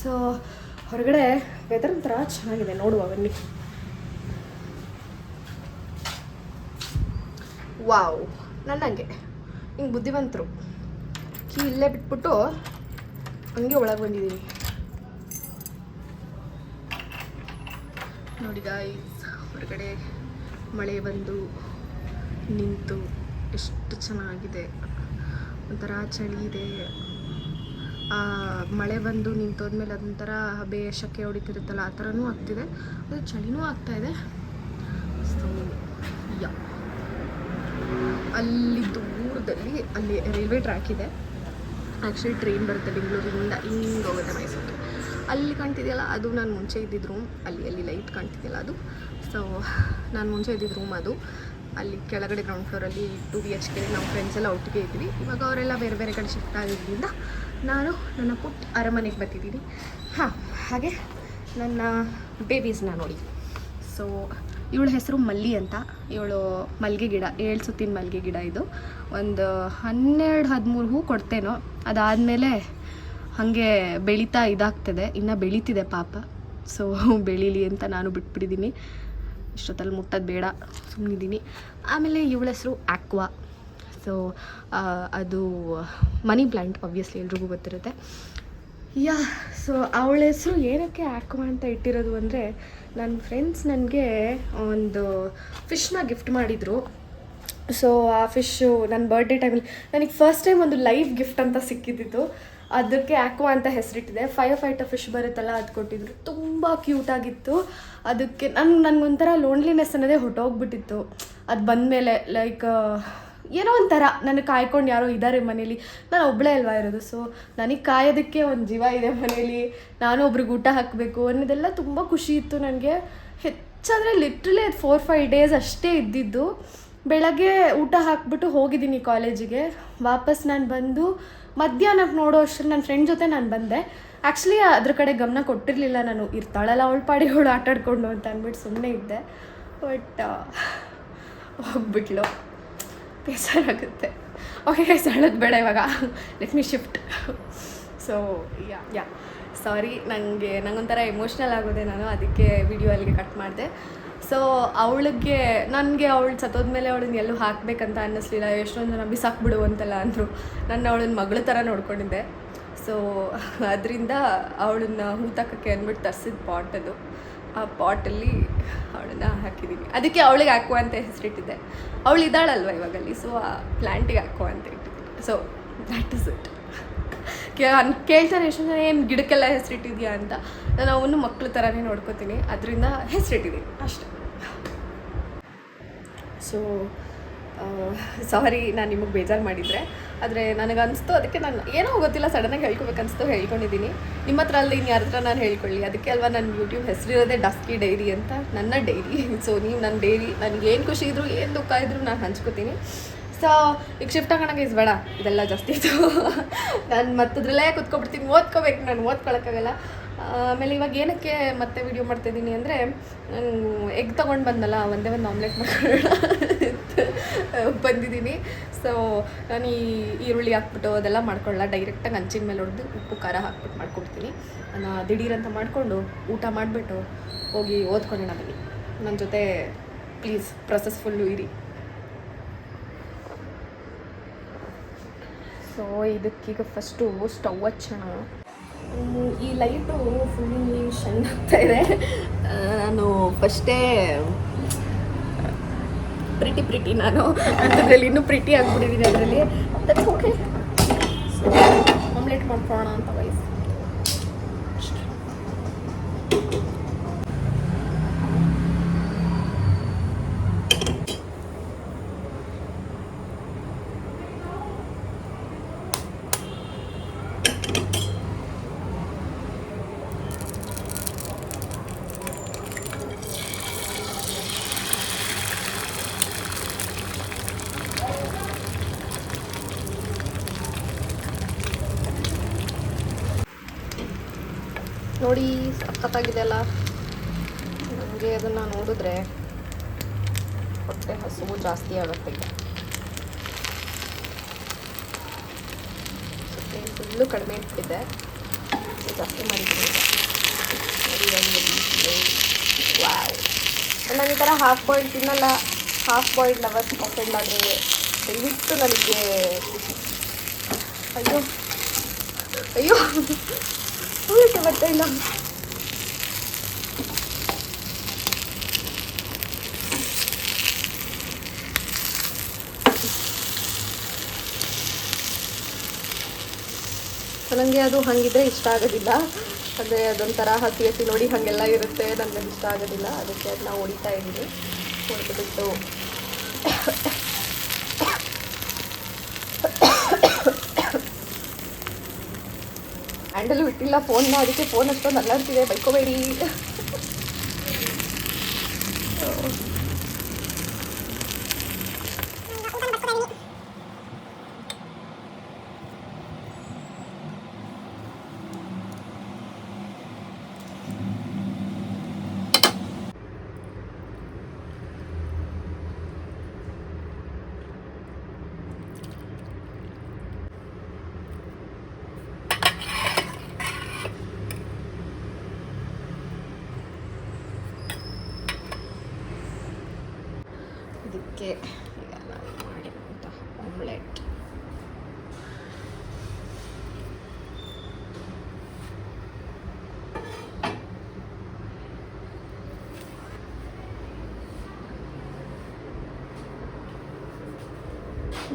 ಸೊ ಹೊರಗಡೆ ವೆದರ್ ಒಂಥರ ಚೆನ್ನಾಗಿದೆ. ನೋಡುವ ಬನ್ನಿ. ವಾವ್ ನನ್ನಂಗೆ. ಹಿಂಗೆ ಬುದ್ಧಿವಂತರು. ಕೀ ಇಲ್ಲೇ ಬಿಟ್ಬಿಟ್ಟು ಹಂಗೆ ಒಳಗೆ ಬಂದಿದ್ದೀನಿ. ನೋಡಿ ಗಾಯ್ಸ್ ಹೊರಗಡೆ ಮಳೆ ಬಂದು ನಿಂತು ಎಷ್ಟು ಚೆನ್ನಾಗಿದೆ. ಒಂಥರ ಚಳಿ ಇದೆ. ಮಳೆ ಬಂದು ನಿಂತೋದ್ಮೇಲೆ ಅದೊಂಥರ ಬೇ ಶಕೆ ಹೊಡಿತಿರುತ್ತಲ್ಲ, ಆ ಥರನೂ ಆಗ್ತಿದೆ. ಅದು ಚಳಿನೂ ಆಗ್ತಾ ಇದೆ. ಸೊ ಯಾ ಅಲ್ಲಿ ದೂರದಲ್ಲಿ ಅಲ್ಲಿ ರೈಲ್ವೆ ಟ್ರ್ಯಾಕ್ ಇದೆ. ಆ್ಯಕ್ಚುಲಿ ಟ್ರೈನ್ ಬರುತ್ತೆ ಬೆಂಗಳೂರಿಂದ ಹಿಂಗೆ ಹೋಗುತ್ತೆ ಮೈಸೂರಿಗೆ ಅಲ್ಲಿ ಕಾಣ್ತಿದೆಯಲ್ಲ, ಅದು ನಾನು ಮುಂಚೆ ಇದ್ದಿದ್ದು ರೂಮ್ ಅಲ್ಲಿ ಅಲ್ಲಿ ಲೈಟ್ ಕಾಣ್ತಿದೆಯಲ್ಲ ಅದು. ಸೊ ನಾನು ಮುಂಚೆ ಇದ್ದಿದ್ದ ರೂಮ್ ಅದು. ಅಲ್ಲಿ ಕೆಳಗಡೆ ಗ್ರೌಂಡ್ ಫ್ಲೋರಲ್ಲಿ ಟು ಬಿ ಎಚ್ ಕೆ ನಮ್ಮ ಫ್ರೆಂಡ್ಸ್ ಎಲ್ಲ ಒಟ್ಟಿಗೆ ಇದ್ವಿ. ಇವಾಗ ಅವರೆಲ್ಲ ಬೇರೆ ಬೇರೆ ಕಡೆ ಶಿಫ್ಟ್ ಆಗಿದ್ದರಿಂದ ನಾನು ನನ್ನ ಪುಟ್ಟ ಅರಮನೆಗೆ ಬರ್ತಿದ್ದೀನಿ. ಹಾಂ, ಹಾಗೆ ನನ್ನ ಬೇಬೀಸ್ನ ನೋಡಿ. ಸೊ ಇವಳ ಹೆಸರು ಮಲ್ಲಿ ಅಂತ. ಇವಳು ಮಲ್ಲಿಗೆ ಗಿಡ ಏಳು ಸುತ್ತಿನ ಮಲ್ಲಿಗೆ ಗಿಡ ಇದು. ಒಂದು ಹನ್ನೆರಡು, ಹದಿಮೂರು ಹೂ ಕೊಡ್ತೇನೋ, ಅದಾದಮೇಲೆ ಹಾಗೆ ಬೆಳೀತಾ ಇದಾಗ್ತದೆ. ಇನ್ನು ಬೆಳೀತಿದೆ ಪಾಪ. ಸೊ ಬೆಳೀಲಿ ಅಂತ ನಾನು ಬಿಟ್ಬಿಟ್ಟಿದ್ದೀನಿ ಇಷ್ಟೊತ್ತಲ್ಲಿ ಮುಟ್ಟೋದು ಬೇಡ. ಸುಮ್ಮನಿದ್ದೀನಿ ಆಮೇಲೆ ಇವಳ ಹೆಸರು ಆಕ್ವಾ. ಸೊ ಅದು ಮನಿ ಪ್ಲ್ಯಾಂಟ್ ಆಬ್ವಿಯಸ್ಲಿ ಎಲ್ರಿಗೂ ಗೊತ್ತಿರುತ್ತೆ. ಯಾ ಸೊ ಅವಳ ಹೆಸರು ಏನಕ್ಕೆ ಆಕ್ವಾ ಅಂತ ಇಟ್ಟಿರೋದು ಅಂದರೆ ನನ್ನ ಫ್ರೆಂಡ್ಸ್ ನನಗೆ ಒಂದು ಫಿಶ್ನ ಗಿಫ್ಟ್ ಮಾಡಿದರು. ಸೊ ಆ ಫಿಶ್ಶು ನನ್ನ ಬರ್ಡೇ ಟೈಮಲ್ಲಿ ನನಗೆ ಫಸ್ಟ್ ಟೈಮ್ ಒಂದು ಲೈವ್ ಗಿಫ್ಟ್ ಅಂತ ಸಿಕ್ಕಿದ್ದಿತ್ತು ಅದಕ್ಕೆ ಆಕ್ವಾ ಅಂತ ಹೆಸರಿಟ್ಟಿದೆ. ಫೈವ್ ಫೈಟ ಫಿಶ್ ಬರುತ್ತಲ್ಲ, ಅದು ಕೊಟ್ಟಿದ್ರು. ತುಂಬ ಕ್ಯೂಟಾಗಿತ್ತು ಅದಕ್ಕೆ ನನ್ಗೆ ನನಗೊಂಥರ ಲೋನ್ಲಿನೆಸ್ ಅನ್ನೋದೇ ಹೊಟ್ಟೋಗ್ಬಿಟ್ಟಿತ್ತು ಅದು ಬಂದಮೇಲೆ ಲೈಕ್ ಏನೋ ಒಂಥರ. ನನಗೆ ಕಾಯ್ಕೊಂಡು ಯಾರೋ ಇದ್ದಾರೆ ಮನೇಲಿ. ನಾನು ಒಬ್ಬಳೇ ಅಲ್ವಾ ಇರೋದು. ಸೊ ನನಗೆ ಕಾಯೋದಕ್ಕೆ ಒಂದು ಜೀವ ಇದೆ ಮನೇಲಿ. ನಾನು ಒಬ್ರಿಗೆ ಊಟ ಹಾಕಬೇಕು ಅನ್ನೋದೆಲ್ಲ ತುಂಬ ಖುಷಿ ಇತ್ತು ನನಗೆ. ಹೆಚ್ಚಂದರೆ ಲಿಟ್ರಲಿ ಅದು ಫೋರ್ ಫೈವ್ ಡೇಸ್ ಅಷ್ಟೇ ಇದ್ದಿದ್ದು. ಬೆಳಗ್ಗೆ ಊಟ ಹಾಕ್ಬಿಟ್ಟು ಹೋಗಿದ್ದೀನಿ ಕಾಲೇಜಿಗೆ. ವಾಪಸ್ ನಾನು ಬಂದು ಮಧ್ಯಾಹ್ನಕ್ಕೆ ನೋಡೋ ಅಷ್ಟರಲ್ಲಿ ನನ್ನ ಫ್ರೆಂಡ್ ಜೊತೆ ನಾನು ಬಂದೆ. ಆ್ಯಕ್ಚುಲಿ ಅದ್ರ ಕಡೆ ಗಮನ ಕೊಟ್ಟಿರಲಿಲ್ಲ ನಾನು. ಇರ್ತಾಳಲ್ಲ ಅವಳ ಪಾಡಿಗಳು ಆಟಾಡ್ಕೊಂಡು ಅಂತ ಅಂದ್ಬಿಟ್ಟು ಸುಮ್ಮನೆ ಇದ್ದೆ. ಬಟ್ ಹೋಗ್ಬಿಟ್ಲು. ಬೇಸರಾಗುತ್ತೆ ಓಕೆ ಹೇಳೋದು ಬೇಡ ಇವಾಗ. Let me shift so yeah yeah sorry ನನಗೆ ನಂಗೊಂಥರ ಎಮೋಷ್ನಲ್ ಆಗೋದೆ ನಾನು. ಅದಕ್ಕೆ ವಿಡಿಯೋ ಅಲ್ಲಿಗೆ ಕಟ್ ಮಾಡಿದೆ. ಸೊ ಅವಳಿಗೆ, ನನಗೆ ಅವಳು ಸತ್ತೋದ್ಮೇಲೆ ಅವಳನ್ನ ಎಲ್ಲೂ ಹಾಕಬೇಕಂತ ಅನ್ನಿಸ್ಲಿಲ್ಲ. ಎಷ್ಟೊಂದು ಜನ ಬಿಸಾಕ್ಬಿಡು ಅಂತೆಲ್ಲ ಅಂದರು. ನನ್ನ ಅವಳನ್ನ ಮಗಳ ಥರ ನೋಡ್ಕೊಂಡಿದ್ದೆ. ಸೊ ಅದರಿಂದ ಅವಳನ್ನ ಹೂತಾಕಕ್ಕೆ ಅಂದ್ಬಿಟ್ಟು ತರಿಸಿದ ಪಾಟ್ ಅದು. ಆ ಪಾಟಲ್ಲಿ ಅವಳನ್ನ ಹಾಕಿದ್ದೀನಿ ಅದಕ್ಕೆ ಅವಳಿಗೆ ಹಾಕುವ ಅಂತ ಹೆಸರಿಟ್ಟಿದ್ದೆ. ಅವಳು ಇದ್ದಾಳಲ್ವ ಇವಾಗಲ್ಲಿ? ಸೊ ಆ ಪ್ಲ್ಯಾಂಟಿಗೆ ಹಾಕುವ ಅಂತ ಇಟ್ಟಿದ್ದೀನಿ. ಸೊ ದಟ್ ಇಸ್ ಇಟ್ ಕೇಳ್ತಾರೆ ಎಷ್ಟು ಜನ ಏನು ಗಿಡಕ್ಕೆಲ್ಲ ಹೆಸರಿಟ್ಟಿದ್ಯಾ ಅಂತ? ನಾನು ಅವನು ಮಕ್ಳ ಥರನೇ ನೋಡ್ಕೋತೀನಿ. ಅದರಿಂದ ಹೆಸರಿಟ್ಟಿದ್ದೀನಿ ಅಷ್ಟೆ. ಸೊ ಸಾರಿ ನಾನು ನಿಮಗೆ ಬೇಜಾರು ಮಾಡಿದರೆ. ಆದರೆ ನನಗೆ ಅನಿಸ್ತು ಅದಕ್ಕೆ ನಾನು ಏನೋ ಗೊತ್ತಿಲ್ಲ ಸಡನ್ನಾಗಿ ಹೇಳ್ಕೊಬೇಕನ್ನಿಸ್ತು ಹೇಳ್ಕೊಂಡಿದ್ದೀನಿ ನಿಮ್ಮ ಹತ್ರ ಅಲ್ಲಿ ಇನ್ನು ಯಾರ ಹತ್ರ ನಾನು ಹೇಳ್ಕೊಳ್ಳಿ. ಅದಕ್ಕೆ ಅಲ್ವಾ ನನ್ನ ಯೂಟ್ಯೂಬ್ ಹೆಸರಿರೋದೇ ಡಸ್ಕಿ ಡೈರಿ ಅಂತ. ನನ್ನ ಡೈರಿ ಸೊ ನೀವು ನನ್ನ ಡೈರಿ ನನಗೆ ಏನು ಖುಷಿ ಇದ್ದರೂ ಏನು ದುಃಖ ಇದ್ದರೂ ನಾನು ಹಂಚ್ಕೋತೀನಿ. ಸೊ ಈಗ ಶಿಫ್ಟ್ ಆಗೋಣಗೆ ಇಸ್ ಬೇಡ. ಇದೆಲ್ಲ ಜಾಸ್ತಿ ಇತ್ತು. ನಾನು ಮತ್ತದ್ರಲ್ಲೇ ಕುತ್ಕೊಬಿಡ್ತೀನಿ. ಓದ್ಕೋಬೇಕು ನಾನು, ಓದ್ಕೊಳಕ್ಕಾಗಲ್ಲ. ಆಮೇಲೆ ಇವಾಗ ಏನಕ್ಕೆ ಮತ್ತೆ ವಿಡಿಯೋ ಮಾಡ್ತಾಯಿದ್ದೀನಿ ಅಂದರೆ, ನಾನು ಎಗ್ ತೊಗೊಂಡು ಬಂದಲ್ಲ ಒಂದೇ ಒಂದು ಆಮ್ಲೆಟ್ ಮಾಡ್ಕೊಳ್ಳೋಣ ಬಂದಿದ್ದೀನಿ. ಸೊ ನಾನು ಈ ಈರುಳ್ಳಿ ಹಾಕ್ಬಿಟ್ಟು ಅದೆಲ್ಲ ಮಾಡ್ಕೊಳ್ಳಲ್ಲ ಡೈರೆಕ್ಟಾಗಿ ಹಂಚಿನ ಮೇಲೆ ಹೊಡೆದು ಉಪ್ಪು, ಖಾರ ಹಾಕ್ಬಿಟ್ಟು ಮಾಡ್ಕೊಡ್ತೀನಿ. ನಾನು ದಿಢೀರಂತ ಮಾಡಿಕೊಂಡು ಊಟ ಮಾಡಿಬಿಟ್ಟು ಹೋಗಿ ಓದ್ಕೊಳ್ಳೋಣ ಬನ್ನಿ. ನನ್ನ ಜೊತೆ ಪ್ಲೀಸ್ ಪ್ರೊಸೆಸ್ಫುಲ್ಲು ಇರಿ. ಸೊ ಇದಕ್ಕೀಗ ಫಸ್ಟು ಸ್ಟವ್ ಹಚ್ಚೋಣ. ಈ ಲೈಟು ಫುಲ್ಲಿ ಶೈನ್ ಆಗ್ತಾ ಇದೆ. ನಾನು ಫಸ್ಟೇ ಪ್ರಿಟಿ ಪ್ರಿಟಿ ನಾನು. ಅದರಲ್ಲಿ ಇನ್ನೂ ಪ್ರಿಟಿ ಆಗಿಬಿಟ್ಟಿದ್ದೀನಿ ಅದರಲ್ಲಿ. ಓಕೆ ಆಮ್ಲೆಟ್ ಮಾಡ್ಕೊಳ್ಳೋಣ ಅಂತ ನೋಡಿ ಸಖತ್ತಾಗಿದೆ ಅಲ್ಲ ನಮಗೆ ಅದನ್ನು ನೋಡಿದ್ರೆ ಹೊಟ್ಟೆ ಹಸುವು ಜಾಸ್ತಿ ಆಗುತ್ತೆ ಫುಲ್ಲು ಕಡಿಮೆ ಇಟ್ಟಿದೆ ಜಾಸ್ತಿ ಮಾಡಿದ್ದೀನಿ ವಾವ್ ನಾನು ಈ ಥರ ಹಾಫ್ ಬಾಯ್ಲ್ ತಿನ್ನಲ್ಲ. ಹಾಫ್ ಬಾಯ್ಲ್ ಲವರ್ಸ್ ಆಫೆಂಡ್ ಆದರೆ ದಯವಿಟ್ಟು ನನಗೆ ಅಯ್ಯೋ. ಅಯ್ಯೋ. ಬರ್ತಾ ಇಲ್ಲ. ನನಗೆ ಅದು ಹಾಗಿದ್ರೆ ಇಷ್ಟ ಆಗೋದಿಲ್ಲ. ಅಂದರೆ ಅದೊಂಥರ ಹಸಿ ಹಸಿ ನೋಡಿ ಹಾಗೆಲ್ಲ ಇರುತ್ತೆ. ನನಗೆ ಇಷ್ಟ ಆಗೋದಿಲ್ಲ. ಅದಕ್ಕೆ ಅದನ್ನ ಹೊಡಿತಾ ಇದ್ದೀನಿ ಹೊಡೆದ್ಬಿಟ್ಟು ಹ್ಯಾಂಡಲ್ ಬಿಟ್ಟಿಲ್ಲ ಫೋನ್ನ ಅದಕ್ಕೆ ಫೋನ್ ಅಷ್ಟೊಂದು ಅಲ್ಲಾಡ್ತಿದೆ ಬೈಕೋಬೇಡಿ ಇದಕ್ಕೆ ಈಗ ನಾವು ಆಮ್ಲೆಟ್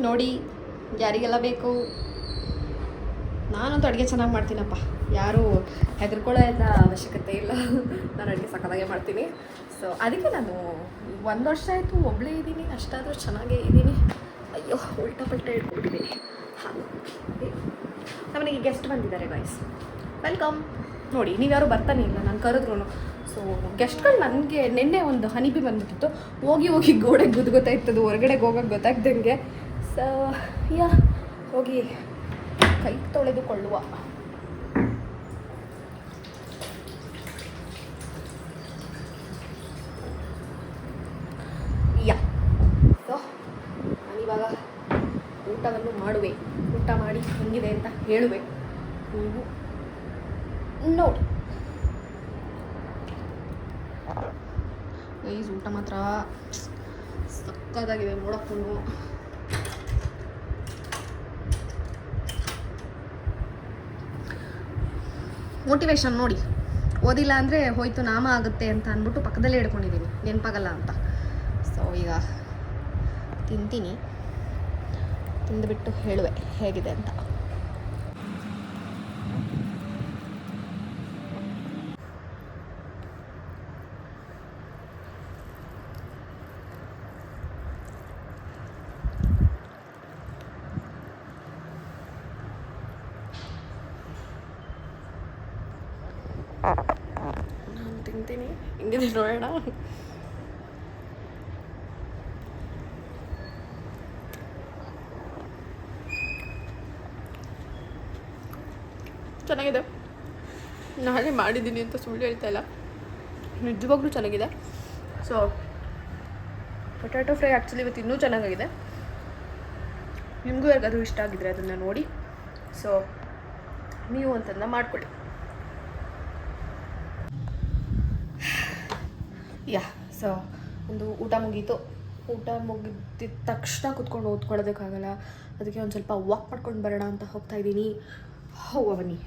ನೋಡಿ, ಯಾರಿಗೆಲ್ಲ ಬೇಕು? ನಾನಂತೂ ಅಡುಗೆ ಚೆನ್ನಾಗಿ ಮಾಡ್ತೀನಪ್ಪ. ಯಾರೂ ಹೆದರ್ಕೊಳ್ಳೋ ಅವಶ್ಯಕತೆ ಇಲ್ಲ. ನಾನು ಅಡುಗೆ ಸಕ್ಕದಾಗೆ ಮಾಡ್ತೀನಿ. ಸೊ ಅದಕ್ಕೆ ನಾನು ಒಂದು ವರ್ಷ ಆಯಿತು ಒಬ್ಬಳೇ ಇದ್ದೀನಿ, ಅಷ್ಟಾದರೂ ಚೆನ್ನಾಗೇ ಇದ್ದೀನಿ. ಅಯ್ಯೋ, ಉಲ್ಟಾ ಪಲ್ಟಾ ಹಾಂ ನಮ್ಮನೆಗೆ ಗೆಸ್ಟ್ ಬಂದಿದ್ದಾರೆ ಗಾಯ್ಸ್ ವೆಲ್ಕಮ್ ನೋಡಿ, ನೀವ್ಯಾರು ಬರ್ತಾನೆ ಇಲ್ಲ, ನಾನು ಕರೆದ್ರು ಸೊ ಗೆಸ್ಟ್ಗಳು ನನಗೆ ನಿನ್ನೆ ಒಂದು ಹನಿಬಿ ಬಂದ್ಬಿಟ್ಟಿತ್ತು. ಹೋಗಿ ಹೋಗಿ ಗೋಡೆಗೆ ಗುದ್ಗೋತಾ ಗೊತ್ತಾಯ್ತದು ಹೊರಗಡೆಗೆ ಹೋಗೋಕೆ ಗೊತ್ತಾಗ್ದಂಗೆ. ಸೊ ಯಾ ಹೋಗಿ ಕೈ ತೊಳೆದುಕೊಳ್ಳುವ ಯಾ ಸೊ ನಾನಿವಾಗ ಊಟವನ್ನು ಮಾಡುವೆ ಊಟ ಮಾಡಿ ಹೇಳುವೆ ನೀವು ನೋಡಿ. ಗೈಸ್ ಊಟ ಮಾತ್ರ ಸಕ್ಕದಾಗಿದೆ ನೋಡಕ್ಕೂ ಮೋಟಿವೇಶನ್ ನೋಡಿ. ಓದಿಲ್ಲ ಅಂದರೆ ಹೋಯ್ತು, ನಾಮ ಆಗುತ್ತೆ ಅಂತ ಅಂದ್ಬಿಟ್ಟು ಪಕ್ಕದಲ್ಲೇ ಹಿಡ್ಕೊಂಡಿದ್ದೀನಿ ನೆನಪಾಗಲ್ಲ ಅಂತ. ಸೊ ಈಗ ತಿಂತೀನಿ. ತಿಂದುಬಿಟ್ಟು ಹೇಳುವೆ, ಹೇಗಿದೆ ಅಂತ ನಾನು ತಿಂತೀನಿ ಹಿಂಗಿದೆ ನೋಡೋಣ ಚೆನ್ನಾಗಿದೆ ನಾಳೆ ಮಾಡಿದ್ದೀನಿ ಅಂತ ಸುಳ್ಳು ಹೇಳ್ತಾ ಇಲ್ಲ. ನಿಜವಾಗ್ಲೂ ಚೆನ್ನಾಗಿದೆ. ಸೊ ಪೊಟ್ಯಾಟೊ ಫ್ರೈ ಆ್ಯಕ್ಚುಲಿ ಇವತ್ತು ಇನ್ನೂ ಚೆನ್ನಾಗಿದೆ ನಿಮಗೂ ಯಾರಿಗಾದ್ರೂ ಇಷ್ಟ ಆಗಿದ್ರೆ ಅದನ್ನು ನೋಡಿ. ಸೊ ನೀವು ಅಂತಂದ ಮಾಡ್ಕೊಳ್ಳಿ. ಯಾ ಸೊ ಒಂದು ಊಟ ಮುಗೀತು. ಊಟ ಮುಗಿದ ತಕ್ಷಣ ಕುತ್ಕೊಂಡು ಓದ್ಕೊಳ್ಳೋದಕ್ಕಾಗಲ್ಲ. ಅದಕ್ಕೆ ಒಂದು ಸ್ವಲ್ಪ ವಾಕ್ ಮಾಡ್ಕೊಂಡು ಬರೋಣ ಅಂತ ಹೋಗ್ತಾ ಇದ್ದೀನಿ. ಹೋಗುವ ಬನ್ನಿ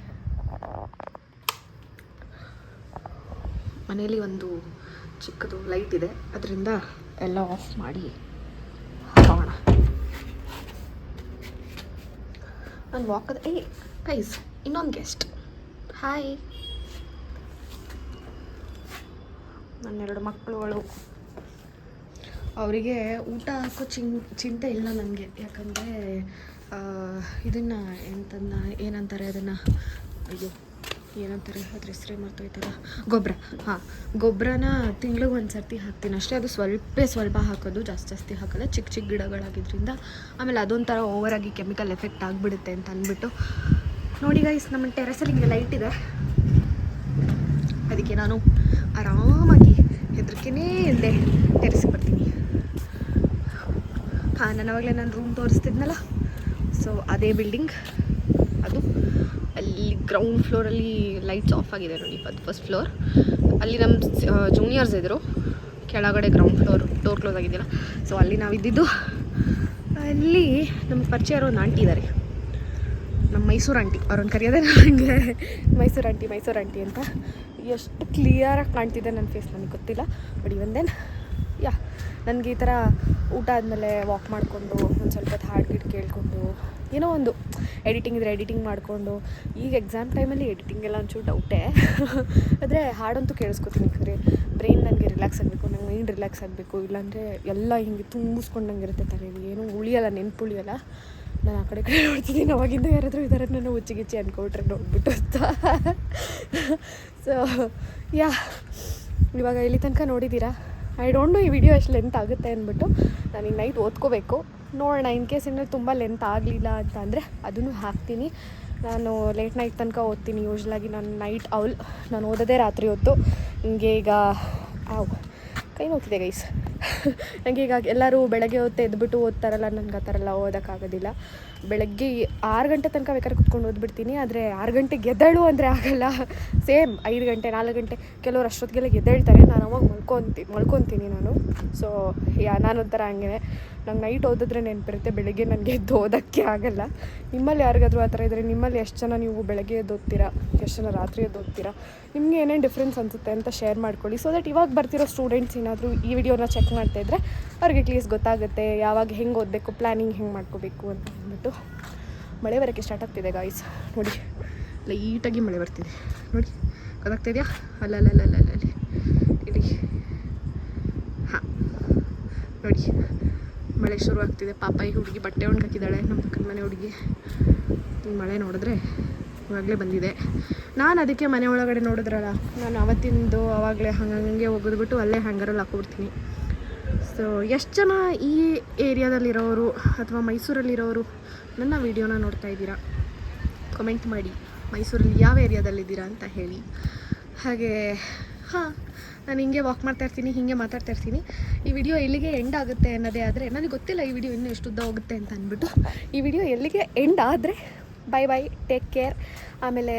ಮನೇಲಿ ಒಂದು ಚಿಕ್ಕದು ಲೈಟ್ ಇದೆ. ಅದರಿಂದ ಎಲ್ಲ ಆಫ್ ಮಾಡಿ ಹಾಕೋಣ. ನಾನು ವಾಕದ ಏ ಕೈಸ್ ಇನ್ನೊಂದು ಗೆಸ್ಟ್ ಹಾಯ್ ನನ್ನೆರಡು ಮಕ್ಕಳುಗಳು ಅವರಿಗೆ ಊಟ ಹಾಕೋ ಚಿನ್ ಚಿಂತೆ ಇಲ್ಲ ನನಗೆ. ಯಾಕಂದರೆ ಇದನ್ನು ಎಂತನ್ನ ಏನಂತಾರೆ ಅದನ್ನು? ಅಯ್ಯೋ. ಏನಂತಾರೆ ಅದ್ರ ಹೆಸರೇ ಮರ್ತೋಯ್ತಲ್ಲ ಗೊಬ್ಬರ ಹಾಂ ಗೊಬ್ಬರನ ತಿಂಗ್ಳಿಗೆ ಒಂದು ಸರ್ತಿ ಹಾಕ್ತೀನಿ ಅಷ್ಟೇ. ಅದು ಸ್ವಲ್ಪ ಸ್ವಲ್ಪ ಹಾಕೋದು, ಜಾಸ್ತಿ ಜಾಸ್ತಿ ಹಾಕೋಲ್ಲ. ಚಿಕ್ಕ ಚಿಕ್ಕ ಗಿಡಗಳಾಗಿದ್ದರಿಂದ ಆಮೇಲೆ ಅದೊಂಥರ ಓವರಾಗಿ ಕೆಮಿಕಲ್ ಎಫೆಕ್ಟ್ ಆಗಿಬಿಡುತ್ತೆ ಅಂತ ಅಂದ್ಬಿಟ್ಟು. ನೋಡಿ ಗೈಸ್ ನಮ್ಮ ಟೆರೆಸಲ್ಲಿ ಹಿಂಗೆ ಲೈಟ್ ಇದೆ. ಅದಕ್ಕೆ ನಾನು ಆರಾಮಾಗಿ ಹೆದರಿಕೆನೇ ಇಲ್ಲದೆ ಟೆರೆಸ್ ಬರ್ತೀನಿ. ಹಾಂ, ನಾನು ಅವಾಗಲೇ ನಾನು ರೂಮ್ ತೋರಿಸ್ತಿದ್ನಲ್ಲ. ಸೊ ಅದೇ ಬಿಲ್ಡಿಂಗ್ ಅದು. ಅಲ್ಲಿ ಗ್ರೌಂಡ್ ಫ್ಲೋರಲ್ಲಿ ಲೈಟ್ಸ್ ಆಫ್ ಆಗಿದೆ ನೋಡಿ ಅದು ಫಸ್ಟ್ ಫ್ಲೋರ್ ಅಲ್ಲಿ ನಮ್ಮ ಜೂನಿಯರ್ಸ್ ಇದ್ದರು ಕೆಳಗಡೆ ಗ್ರೌಂಡ್ ಫ್ಲೋರ್ ಡೋರ್ ಕ್ಲೋಸ್ ಆಗಿದ್ದಿಲ್ಲ ಸೊ ಅಲ್ಲಿ ನಾವಿದ್ದಿದ್ದು ಅಲ್ಲಿ ನಮ್ಮ ಪರಿಚಯ ಇರೋ ಒಂದು ಆಂಟಿ ಇದ್ದಾರೆ ನಮ್ಮ ಮೈಸೂರು ಆಂಟಿ ಅವ್ರೊಂದು ಕರೆಯೋದೇ ನನಗೆ ಮೈಸೂರು ಆಂಟಿ ಮೈಸೂರು ಆಂಟಿ ಅಂತ. ಎಷ್ಟು ಕ್ಲಿಯರಾಗಿ ಕಾಣ್ತಿದೆ ನನ್ನ ಫೇಸ್ ನನಗೆ ಗೊತ್ತಿಲ್ಲ. ಬಟ್ ಇವನ್ ದೆನ್ ಯಾ ನನಗೆ ಈ ಥರ ಊಟ ಆದಮೇಲೆ ವಾಕ್ ಮಾಡಿಕೊಂಡು, ಒಂದು ಸ್ವಲ್ಪ ಹೊತ್ತು ಹಾಡು ಗೀಡು ಕೇಳಿಕೊಂಡು ಏನೋ ಒಂದು ಎಡಿಟಿಂಗ್ ಇದ್ರೆ ಎಡಿಟಿಂಗ್ ಮಾಡಿಕೊಂಡು, ಈಗ ಎಕ್ಸಾಮ್ ಟೈಮಲ್ಲಿ ಎಡಿಟಿಂಗ್ ಎಲ್ಲ ಒಂಚೂರು ಡೌಟೇ ಆದರೆ ಹಾಡಂತೂ ಕೇಳಿಸ್ಕೊತೀನಿ ಖರೆ ಬ್ರೈನ್ ನನಗೆ ರಿಲ್ಯಾಕ್ಸ್ ಆಗಬೇಕು, ನಂಗೆ ಮೈಂಡ್ ರಿಲ್ಯಾಕ್ಸ್ ಆಗಬೇಕು, ಇಲ್ಲಾಂದರೆ ಎಲ್ಲ ಹಿಂಗೆ ತುಂಬಿಸ್ಕೊಂಡಂಗೆ ಇರುತ್ತೆ ತಲೆಯಲ್ಲಿ ಏನೂ ಉಳಿಯಲ್ಲ, ನೆನ್ಪು ಉಳಿಯಲ್ಲ. ನಾನು ಆ ಕಡೆ ಕಡೆ ನೋಡ್ತಿದ್ದೀನಿ, ಅವಾಗಿಂದ ಯಾರಾದರೂ ಇದ್ದಾರೆ ನನ್ನ ಹುಚ್ಚಿಗಿಚ್ಚಿ ಅನ್ಕೊಟ್ರೆ ನೋಡ್ಬಿಟ್ಟು ಅಂತ. ಸೊ ಯಾ, ಇವಾಗ ಇಲ್ಲಿ ತನಕ ನೋಡಿದ್ದೀರಾ? ಐ ಡೋಂಟ್ ನೋ ಈ ವಿಡಿಯೋ ಎಷ್ಟು ಲೆಂತ್ ಆಗುತ್ತೆ ಅಂದ್ಬಿಟ್ಟು ನಾನು ಈಗ ನೈಟ್ ಓದ್ಕೋಬೇಕು. ನೋಡೋಣ. ಇನ್ ಕೇಸ್ ಏನಾದ್ರು ತುಂಬ ಲೆಂತ್ ಆಗಲಿಲ್ಲ ಅಂತ ಅಂದರೆ ಅದನ್ನು ಹಾಕ್ತೀನಿ. ನಾನು ಲೇಟ್ ನೈಟ್ ತನಕ ಓದ್ತೀನಿ. ಯೂಶ್ವಲಾಗಿ ನಾನು ನೈಟ್ ಅವಲ್ ನಾನು ಓದೋದೇ ರಾತ್ರಿ ಹೊತ್ತು. ಹಿಂಗೆ ಈಗ, ಆವ್, ಕೈ ನೋಡ್ತಿದೆ ಗೈಸ್ ನನಗೆ ಈಗ ಎಲ್ಲರೂ ಬೆಳಗ್ಗೆ ಹೊತ್ತು ಎದ್ಬಿಟ್ಟು ಓದ್ತಾರಲ್ಲ, ನನಗೆ ಆ ಥರ ಎಲ್ಲ ಓದೋಕ್ಕಾಗೋದಿಲ್ಲ. ಬೆಳಗ್ಗೆ ಆರು ಗಂಟೆ ತನಕ ಬೇಕಾದ್ರೆ ಕುತ್ಕೊಂಡು ಓದ್ಬಿಡ್ತೀನಿ. ಆದರೆ ಆರು ಗಂಟೆಗೆ ಗೆದ್ದಳು ಅಂದರೆ ಆಗಲ್ಲ. ಸೇಮ್ ಐದು ಗಂಟೆ, ನಾಲ್ಕು ಗಂಟೆ. ಕೆಲವರು ಅಷ್ಟೊತ್ತಿಗೆಲ್ಲ ಗೆದ್ದೇಳ್ತಾರೆ. ನಾನು ಅವಾಗ ಮಲ್ಕೊತೀನಿ ಮಲ್ಕೊತೀನಿ ನಾನು. ಸೊ ಯಾ, ನಾನೊಂಥರ ಹಂಗೆ ನಂಗೆ ನೈಟ್ ಓದಿದ್ರೆ ನೆನಪಿರುತ್ತೆ, ಬೆಳಗ್ಗೆ ನನಗೆ ಎದ್ದು ಓದೋಕ್ಕೆ ಆಗಲ್ಲ. ನಿಮ್ಮಲ್ಲಿ ಯಾರಿಗಾದ್ರೂ ಆ ಥರ ಇದ್ದರೆ ನಿಮ್ಮಲ್ಲಿ ಎಷ್ಟು ಜನ ನೀವು ಬೆಳಗ್ಗೆ ಎದ್ದು ಓದ್ತೀರಾ, ಎಷ್ಟು ಜನ ರಾತ್ರಿ ಎದ್ದು ಓದ್ತೀರಾ, ನಿಮಗೆ ಏನೇನು ಡಿಫ್ರೆನ್ಸ್ ಅನಿಸುತ್ತೆ ಅಂತ ಶೇರ್ ಮಾಡ್ಕೊಳ್ಳಿ. ಸೊ ದಟ್ ಇವಾಗ ಬರ್ತಿರೋ ಸ್ಟೂಡೆಂಟ್ಸ್ ಏನಾದರೂ ಈ ವಿಡಿಯೋನ ಚೆಕ್ ಮಾಡ್ತಾ ಇದ್ದರೆ ಅವ್ರಿಗೆ ಅಟ್ಲೀಸ್ಟ್ ಗೊತ್ತಾಗುತ್ತೆ, ಯಾವಾಗ ಹೆಂಗೆ ಓದಬೇಕು ಪ್ಲ್ಯಾನಿಂಗ್ ಹೆಂಗೆ ಮಾಡ್ಕೋಬೇಕು ಅಂತ ಅಂದ್ಬಿಟ್ಟು ಮಳೆ ಬರೋಕ್ಕೆ ಸ್ಟಾರ್ಟ್ ಆಗ್ತಿದೆ ಗಾಯ್ಸ್ ನೋಡಿ ಲೈಟಾಗಿ ಮಳೆ ಬರ್ತಿದೆ. ನೋಡಿ, ಗೊತ್ತಾಗ್ತಿದೆಯಾ? ಅಲ್ಲಲ್ಲಲ್ಲಲ್ಲಲ್ಲಿ. ಇಲ್ಲಿ. ಹಾಂ. ನೋಡಿ. ಮಳೆ ಶುರು ಆಗ್ತಿದೆ. ಪಾಪ ಈ ಹುಡುಗಿ ಬಟ್ಟೆ ಒಣಗಾಕಿದ್ದಾಳೆ ನಮ್ಮ ಪಕ್ಕದ ಮನೆ ಹುಡುಗಿ. ಈ ಮಳೆ ನೋಡಿದ್ರೆ ಇವಾಗಲೇ ಬಂದಿದೆ. ನಾನು ಅದಕ್ಕೆ ಮನೆ ಒಳಗಡೆ ನೋಡಿದ್ರಲ್ಲ, ನಾನು ಅವತ್ತಿಂದು ಆವಾಗಲೇ ಹಂಗಂಗೆ ಒಗೆದ್ಬಿಟ್ಟು ಅಲ್ಲೇ ಹ್ಯಾಂಗರಲ್ಲಿ ಹಾಕ್ಕೊಡ್ತೀನಿ ಸೊ ಎಷ್ಟು ಜನ ಈ ಏರಿಯಾದಲ್ಲಿರೋರು ಅಥವಾ ಮೈಸೂರಲ್ಲಿರೋರು ನನ್ನ ವೀಡಿಯೋನ ನೋಡ್ತಾ ಇದ್ದೀರಾ? ಕಮೆಂಟ್ ಮಾಡಿ. ಮೈಸೂರಲ್ಲಿ ಯಾವ ಏರಿಯಾದಲ್ಲಿದ್ದೀರಾ ಅಂತ ಹೇಳಿ. ಹಾಗೆ, ಹಾಂ. ನಾನು ಹಿಂಗೆ ವಾಕ್ ಮಾಡ್ತಾ ಇರ್ತೀನಿ, ಹಿಂಗೆ ಮಾತಾಡ್ತಾ ಇರ್ತೀನಿ. ಈ ವಿಡಿಯೋ ಎಲ್ಲಿಗೆ ಎಂಡ್ ಆಗುತ್ತೆ ಅನ್ನೋದೇ ಆದರೆ, ನನಗೆ ಗೊತ್ತಿಲ್ಲ ಈ ವಿಡಿಯೋ ಇನ್ನೂ ಎಷ್ಟು ಉದ್ದ ಹೋಗುತ್ತೆ ಅಂತ ಅಂದ್ಬಿಟ್ಟು. ಈ ವಿಡಿಯೋ ಎಲ್ಲಿಗೆ ಎಂಡ್ ಆದರೆ ಬೈ ಬೈ ಟೇಕ್ ಕೇರ್ ಆಮೇಲೆ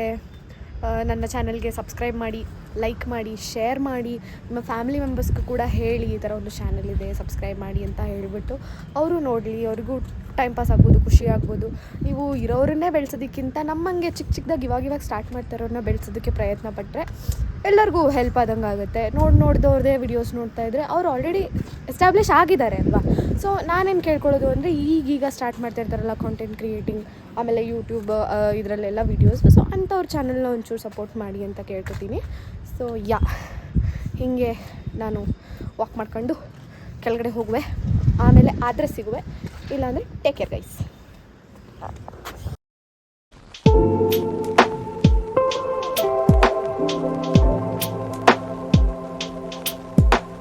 ನನ್ನ ಚಾನಲ್ಗೆ ಸಬ್ಸ್ಕ್ರೈಬ್ ಮಾಡಿ ಲೈಕ್ ಮಾಡಿ ಶೇರ್ ಮಾಡಿ, ನಿಮ್ಮ ಫ್ಯಾಮಿಲಿ ಮೆಂಬರ್ಸ್ಗೂ ಕೂಡ ಹೇಳಿ ಈ ಥರ ಒಂದು ಚಾನಲ್ ಇದೆ ಸಬ್ಸ್ಕ್ರೈಬ್ ಮಾಡಿ ಅಂತ ಹೇಳಿಬಿಟ್ಟು. ಅವರು ನೋಡಲಿ, ಅವ್ರಿಗೂ ಟೈಮ್ ಪಾಸ್ ಆಗ್ಬೋದು, ಖುಷಿ ಆಗ್ಬೋದು. ನೀವು ಇರೋರನ್ನೇ ಬೆಳೆಸೋದಕ್ಕಿಂತ ನಮ್ಮಂಗೆ ಚಿಕ್ಕ ಚಿಕ್ಕದಾಗಿ ಇವಾಗ ಇವಾಗ ಸ್ಟಾರ್ಟ್ ಮಾಡ್ತಾರೋರನ್ನ ಬೆಳೆಸೋದಕ್ಕೆ ಪ್ರಯತ್ನ ಪಟ್ಟರೆ ಎಲ್ಲರಿಗೂ ಹೆಲ್ಪ್ ಆದಂಗೆ ಆಗುತ್ತೆ. ನೋಡಿ, ನೋಡಿದವ್ರದೇ ವಿಡಿಯೋಸ್ ನೋಡ್ತಾ ಇದ್ದರೆ ಅವ್ರು ಆಲ್ರೆಡಿ ಎಸ್ಟಾಬ್ಲಿಷ್ ಆಗಿದ್ದಾರೆ ಅಲ್ವಾ? ಸೊ ನಾನೇನು ಕೇಳ್ಕೊಳ್ಳೋದು ಅಂದರೆ ಈಗೀಗ ಸ್ಟಾರ್ಟ್ ಮಾಡ್ತಾ ಇರ್ತಾರಲ್ಲ ಕಾಂಟೆಂಟ್ ಕ್ರಿಯೇಟಿಂಗ್ ಆಮೇಲೆ ಯೂಟ್ಯೂಬ್ ಇದರಲ್ಲೆಲ್ಲ ವೀಡಿಯೋಸ್ ಸೊ ಅಂಥವ್ರ ಚಾನಲ್ನ ಒಂಚೂರು ಸಪೋರ್ಟ್ ಮಾಡಿ ಅಂತ ಕೇಳ್ಕೊತೀನಿ. ಸೊ ಯಾ, ಹೀಗೆ ನಾನು ವಾಕ್ ಮಾಡ್ಕೊಂಡು ಕೆಳಗಡೆ ಹೋಗುವೆ. ಆಮೇಲೆ ಆದರೆ ಸಿಗುವೆ. ಇಲ್ಲಾಂದರೆ ಟೇಕ್ ಕೇರ್ ಗೈಸ್